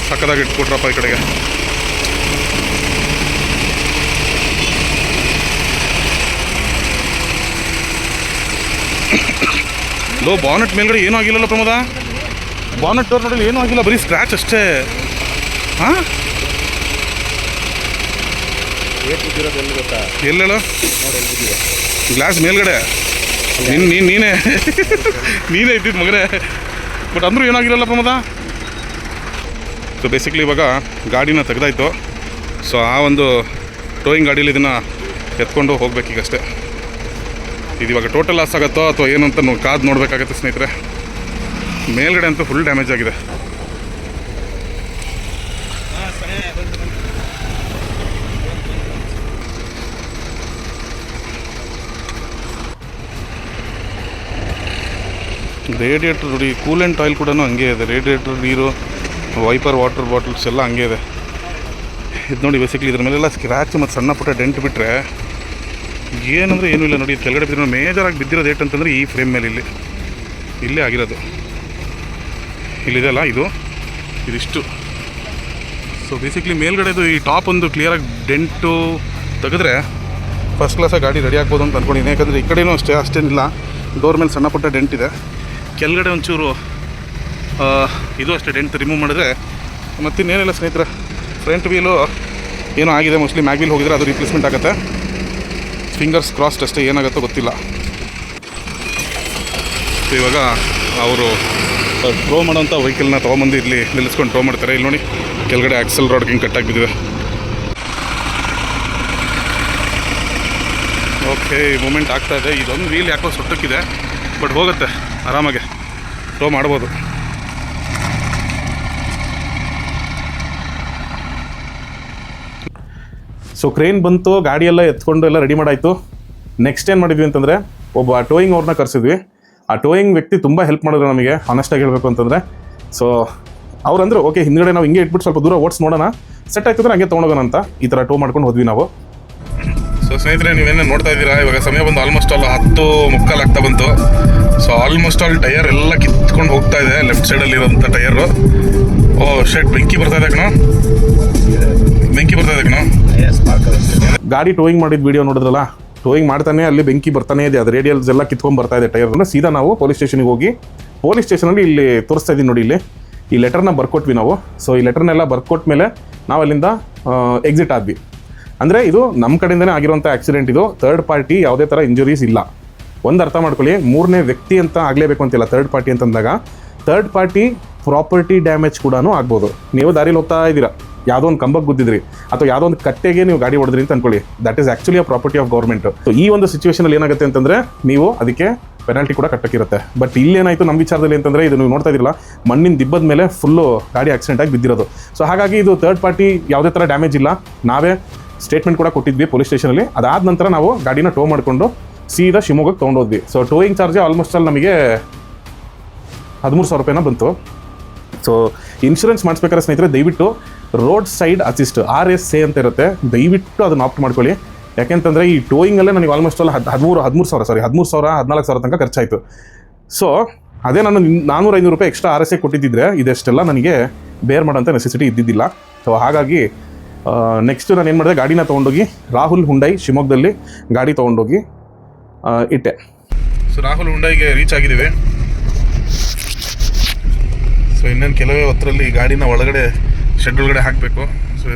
ಸಕ್ಕದಾಗಿ ಇಟ್ಕೊಟ್ರಪ್ಪ ಈ ಕಡೆಗೆ. ಲೋ ಬಾನೆಟ್ ಮೇಲ್ಗಡೆ ಏನೂ ಆಗಿಲ್ಲಲ್ಲ ಪ್ರಮೋದ? ಬಾನೆಟ್ ಡೋರ್ ನೋಡಿ ಏನೂ ಆಗಿಲ್ಲ, ಬರೀ ಸ್ಕ್ರ್ಯಾಚ್ ಅಷ್ಟೇ. ಹಾಂ ಎಲ್ಲ ಗ್ಲಾಸ್ ಮೇಲ್ಗಡೆ. ನೀನು ನೀನು, ನೀನೇ. ನೀನೇ ಇದ್ದಿದ್ದು ಮಗನೇ. ಬಟ್ ಅಂದರೂ ಏನಾಗಿರಲ್ಲ ಪ್ರಮೋದ? ಸೊ ಬೇಸಿಕ್ಲಿ ಇವಾಗ ಗಾಡಿನ ತೆಗೆದಾಯಿತು. ಸೊ ಆ ಒಂದು ಟೋಯಿಂಗ್ ಗಾಡೀಲಿ ಇದನ್ನು ಎತ್ಕೊಂಡು ಹೋಗ್ಬೇಕೀಗಷ್ಟೇ. ಇದು ಇವಾಗ ಟೋಟಲ್ ಲಾಸ್ ಆಗುತ್ತೋ ಅಥವಾ ಏನು ಅಂತ ಕಾದು ನೋಡಬೇಕಾಗತ್ತೆ ಸ್ನೇಹಿತರೆ. ಮೇಲ್ಗಡೆ ಅಂತೂ ಫುಲ್ ಡ್ಯಾಮೇಜ್ ಆಗಿದೆ. ರೇಡಿಯೇಟರ್ ನೋಡಿ ಕೂಲೆಂಟ್ ಆಯಿಲ್ ಕೂಡ ಹಂಗೆ ಇದೆ. ರೇಡಿಯೇಟರ್ ನೀರು ವೈಪರ್ ವಾಟರ್ ಬಾಟಲ್ಸ್ ಎಲ್ಲ ಹಂಗೆ ಇದೆ. ಇದು ನೋಡಿ ಬೇಸಿಕ್ಲಿ ಇದ್ರ ಮೇಲೆಲ್ಲ ಸ್ಕ್ರ್ಯಾಚ್ ಮತ್ತು ಸಣ್ಣ ಪುಟ್ಟ ಡೆಂಟ್ ಬಿಟ್ಟರೆ ಏನಂದರೆ ಏನೂ ಇಲ್ಲ ನೋಡಿ ಕೆಳಗಡೆ ಬಿದ್ದಿರೋ ಮೇಜರಾಗಿ ಬಿದ್ದಿರೋದು ಏಟ್ ಅಂತಂದರೆ ಈ ಫ್ರೇಮ್ ಮೇಲೆ ಇಲ್ಲಿ. ಇಲ್ಲೇ ಆಗಿರೋದು. ಇಲ್ಲಿದೆಲ್ಲ ಇದು? ಇದಿಷ್ಟು. ಸೊ ಬೇಸಿಕ್ಲಿ ಮೇಲ್ಗಡೆದು ಈ ಟಾಪ್ ಒಂದು ಕ್ಲಿಯರಾಗಿ ಡೆಂಟು ತೆಗೆದ್ರೆ ಫಸ್ಟ್ ಕ್ಲಾಸಾಗಿ ಗಾಡಿ ರೆಡಿ ಆಗ್ಬೋದು ಅಂತ ಅಂದ್ಕೊಂಡಿದ್ದೀನಿ ಯಾಕಂದರೆ ಈ ಕಡೆಯೂ ಅಷ್ಟೇ, ಅಷ್ಟೇನಿಲ್ಲ. ಡೋರ್ ಮೇಲೆ ಸಣ್ಣ ಪುಟ್ಟ ಡೆಂಟ್ ಇದೆ. ಕೆಳಗಡೆ ಒಂಚೂರು ಇದು ಅಷ್ಟೇ ಡೆಂಟ್ ರಿಮೂವ್ ಮಾಡಿದ್ರೆ. ಮತ್ತಿನ್ನೇನಿಲ್ಲ ಸ್ನೇಹಿತರೆ ಫ್ರಂಟ್ ವೀಲು ಏನೋ ಆಗಿದೆ ಮೋಸ್ಟ್ಲಿ ಮ್ಯಾಗ್ ವೀಲ್ ಹೋಗಿದ್ರೆ ಅದು ರಿಪ್ಲೇಸ್ಮೆಂಟ್ ಆಗುತ್ತೆ. ಫಿಂಗರ್ಸ್ ಕ್ರಾಸ್ಡ್ ಅಷ್ಟೇ, ಏನಾಗುತ್ತೋ ಗೊತ್ತಿಲ್ಲ. ಇವಾಗ ಅವರು ಟ್ರೋ ಮಾಡೋಂಥ ವೆಹಿಕಲ್ನ ತೊಗೊಂಬಂದು ಇಲ್ಲಿ ನಿಲ್ಲಿಸ್ಕೊಂಡು ಟ್ರೋ ಮಾಡ್ತಾರೆ. ಇಲ್ಲಿ ನೋಡಿ, ಕೆಳಗಡೆ ಆಕ್ಸಲ್ ರೋಡ್ ಹಿಂಗೆ ಕಟ್ಟಾಗಿ ಬಿದ್ದಿದೆ ಓಕೆ ಮೂಮೆಂಟ್ ಆಗ್ತಾ ಇದೆ. ಇದೊಂದು ವೀಲ್ ಯಾಕೋ ಸುಟ್ಟಕ್ಕಿದೆ ಬಟ್ ಹೋಗುತ್ತೆ, ಆರಾಮಾಗೆ. ಟ್ರೋ ಮಾಡ್ಬೋದು. ಸೊ ಕ್ರೇನ್ ಬಂತು ಗಾಡಿ ಎಲ್ಲ ಎತ್ಕೊಂಡು ಎಲ್ಲ ರೆಡಿ ಮಾಡಾಯಿತು. ನೆಕ್ಸ್ಟ್ ಏನು ಮಾಡಿದ್ವಿ ಅಂತಂದರೆ, ಒಬ್ಬ ಟೋಯಿಂಗ್ ಅವ್ರನ್ನ ಕರೆಸಿದ್ವಿ. ಆ ಟೋಯಿಂಗ್ ವ್ಯಕ್ತಿ ತುಂಬ ಹೆಲ್ಪ್ ಮಾಡಿದ್ರು ನಮಗೆ ಆನೆಸ್ಟಾಗಿ ಹೇಳಬೇಕು ಅಂತಂದರೆ. ಸೊ ಅವ್ರಂದ್ರೆ ಓಕೆ ಹಿಂದ್ಗಡೆ ನಾವು ಹಿಂಗೆ ಇಟ್ಬಿಟ್ಟು ಸ್ವಲ್ಪ ದೂರ ಓಡಿಸ್ ನೋಡೋಣ. ಸೆಟ್ ಆಯ್ತಂದ್ರೆ ಹಂಗೆ ತೊಗೊಂಡೋಗೋಣ ಅಂತ. ಈ ಥರ ಟೋ ಮಾಡ್ಕೊಂಡು ಹೋದ್ವಿ ನಾವು. ಸೊ ಸ್ನೇಹಿತರೆ, ನೀವೇನು ನೋಡ್ತಾ ಇದ್ದೀರಾ? ಇವಾಗ ಸಮಯ ಬಂದು ಆಲ್ಮೋಸ್ಟ್ ಆಲ್ ಹತ್ತು ಮುಕ್ಕಾಲು ಆಗ್ತಾ ಬಂತು. ಸೊ ಆಲ್ಮೋಸ್ಟ್ ಆಲ್ ಟೈರ್ ಎಲ್ಲ ಕಿತ್ಕೊಂಡು ಹೋಗ್ತಾ ಇದೆ ಲೆಫ್ಟ್ ಸೈಡಲ್ಲಿ ಇರೋಂಥ ಟೈರು ಓ ಶೆಟ್ ಬೆಂಕಿ ಬರ್ತಾ ಇದೆ ಬೆಂಕಿ ಬರ್ತಾ ಇದೆ ಗಾಡಿ ಟೋಯಿಂಗ್ ಮಾಡಿದ ವಿಡಿಯೋ ನೋಡಿದ್ರಲ್ಲ? ಟೋಯಿಂಗ್ ಮಾಡ್ತಾನೆ, ಅಲ್ಲಿ ಬೆಂಕಿ ಬರ್ತಾನೆ ಇದೆ. ಅದು ರೇಡಿಯಲ್ಸ್ ಎಲ್ಲ ಕಿತ್ಕೊಂಡು ಬರ್ತಾ ಇದೆ ಟೈರ್ ಸೀದಾ ನಾವು ಪೊಲೀಸ್ ಸ್ಟೇಷನ್ಗೆ ಹೋಗಿ ಪೊಲೀಸ್ ಸ್ಟೇಷನಲ್ಲಿ ಇಲ್ಲಿ ತೋರಿಸ್ತಾ ಇದ್ದೀನಿ ನೋಡಿ ಇಲ್ಲಿ. ಈ ಲೆಟರ್ನ ಬರ್ಕೊಟ್ವಿ ನಾವು. ಸೊ ಈ ಲೆಟರ್ನೆಲ್ಲ ಬರ್ಕೊಟ್ಟ ಮೇಲೆ ನಾವು ಅಲ್ಲಿಂದ ಎಕ್ಸಿಟ್ ಆದ್ವಿ. ಅಂದರೆ ಇದು ನಮ್ಮ ಕಡೆಯಿಂದನೇ ಆಗಿರುವಂಥ ಆಕ್ಸಿಡೆಂಟ್ ಇದು. ಥರ್ಡ್ ಪಾರ್ಟಿ ಯಾವುದೇ ಥರ ಇಂಜುರೀಸ್ ಇಲ್ಲ. ಒಂದು ಅರ್ಥ ಮಾಡ್ಕೊಳ್ಳಿ, ಮೂರನೇ ವ್ಯಕ್ತಿ ಅಂತ ಆಗಲೇಬೇಕು ಅಂತಿಲ್ಲ ಥರ್ಡ್ ಪಾರ್ಟಿ ಅಂತಂದಾಗ. ಥರ್ಡ್ ಪಾರ್ಟಿ ಪ್ರಾಪರ್ಟಿ ಡ್ಯಾಮೇಜ್ ಕೂಡ ಆಗ್ಬೋದು. ನೀವು ದಾರಿಲಿ ಹೋಗ್ತಾ ಇದ್ದೀರಾ. ಯಾವುದೋ ಒಂದು ಕಂಬಕ್ಕೆ ಗುದ್ದಿದ್ರಿ. ಅಥವಾ ಯಾವುದೋ ಒಂದು ಕಟ್ಟೆಗೆ ನೀವು ಗಾಡಿ ಹೊಡೆದ್ರಿ ಅಂತ ಅನ್ಕೊಳ್ಳಿ. That is actually a property of government so ಈ ಒಂದು ಸಿಚುವೇಶನಲ್ಲಿ ಏನಾಗುತ್ತೆ ಅಂತಂದ್ರೆ, ನೀವು ಅದಕ್ಕೆ ಪೆನಾಲ್ಟಿ ಕೂಡ ಕಟ್ಟಕ್ಕಿರುತ್ತೆ. ಬಟ್ ಇಲ್ಲೇನಾಯಿತು ನಮ್ಮ ವಿಚಾರದಲ್ಲಿ ಅಂತಂದ್ರೆ, ಇದು ನೀವು ನೋಡ್ತಾ ಇದ್ದಿಲ್ಲ ಮಣ್ಣಿನ ದಿಬ್ಬದ ಮೇಲೆ ಫುಲ್ಲು ಗಾಡಿ ಆಕ್ಸಿಡೆಂಟ್ ಆಗಿ ಬಿದ್ದಿರೋದು. ಸೊ ಹಾಗಾಗಿ ಇದು ಥರ್ಡ್ ಪಾರ್ಟಿ ಯಾವುದೇ ಥರ ಡ್ಯಾಮೇಜ್ ಇಲ್ಲ. ನಾವೇ ಸ್ಟೇಟ್ಮೆಂಟ್ ಕೂಡ ಕೊಟ್ಟಿದ್ವಿ ಪೊಲೀಸ್ ಸ್ಟೇಷನಲ್ಲಿ ಅದಾದ ನಂತರ ನಾವು ಗಾಡಿನ ಟೋ ಮಾಡಿಕೊಂಡು ಸೀದಾ ಶಿವಮೊಗ್ಗಕ್ಕೆ ತೊಗೊಂಡೋದ್ವಿ. ಸೊ ಟೋಯಿಂಗ್ ಚಾರ್ಜ್ ಆಲ್ಮೋಸ್ಟ್ ಅಲ್ಲಿ ನಮಗೆ ಹದಿಮೂರು ಸಾವಿರ ರೂಪಾಯಿನ ಬಂತು. ಸೊ ಇನ್ಶೂರೆನ್ಸ್ ಮಾಡಿಸ್ಬೇಕಾದ್ರೆ ಸ್ನೇಹಿತರೆ, ದಯವಿಟ್ಟು road side assist R S A ಅಂತ ಇರುತ್ತೆ. ದಯವಿಟ್ಟು ಅದನ್ನು ಆಪ್ಟ್ ಮಾಡ್ಕೊಳ್ಳಿ. ಯಾಕೆಂತಂದರೆ ಈ ಟೋಯಿಂಗಲ್ಲೇ ನನಗೆ ಆಲ್ಮೋಸ್ಟ್ ಅಲ್ಲಿ ಹದ್ ಹದಿಮೂರು ಹದಿಮೂರು ಸಾವಿರ ಸಾರಿ ಹದಿಮೂರು ಸಾವಿರ, ಹದಿನಾಲ್ಕು ಸಾವಿರ ತನಕ ಖರ್ಚಾಯಿತು. ಸೊ ಅದೇ ನಾನು ನಾನ್ನೂರ ಐನೂರು ರೂಪಾಯಿ ಎಕ್ಸ್ಟ್ರಾ ಆರ್ ಎಸ್ ಎ ಕೊಟ್ಟಿದ್ದಿದ್ರೆ ಇದೆಷ್ಟೆಲ್ಲ ನನಗೆ ಬೇರ್ ಮಾಡೋಂಥ ನೆಸೆಸಿಟಿ ಇದ್ದಿದ್ದಿಲ್ಲ. ಸೊ ಹಾಗಾಗಿ ನೆಕ್ಸ್ಟ್ ನಾನು ಏನು ಮಾಡಿದೆ, ಗಾಡಿನ ತೊಗೊಂಡೋಗಿ, ರಾಹುಲ್ ಹುಂಡೈ, ಶಿವಮೊಗ್ಗದಲ್ಲಿ ಗಾಡಿ ತೊಗೊಂಡೋಗಿ ಇಟ್ಟೆ. ಸೊ ರಾಹುಲ್ ಹುಂಡೈಗೆ ರೀಚ್ ಆಗಿದ್ದೀವಿ. ಸೊ ಇನ್ನೇನು ಕೆಲವೇ ಹೊತ್ತರಲ್ಲಿ ಗಾಡಿನ ಒಳಗಡೆ ಶೆಡ್ ಒಳಗಡೆ ಹಾಕಬೇಕು. ಸೊ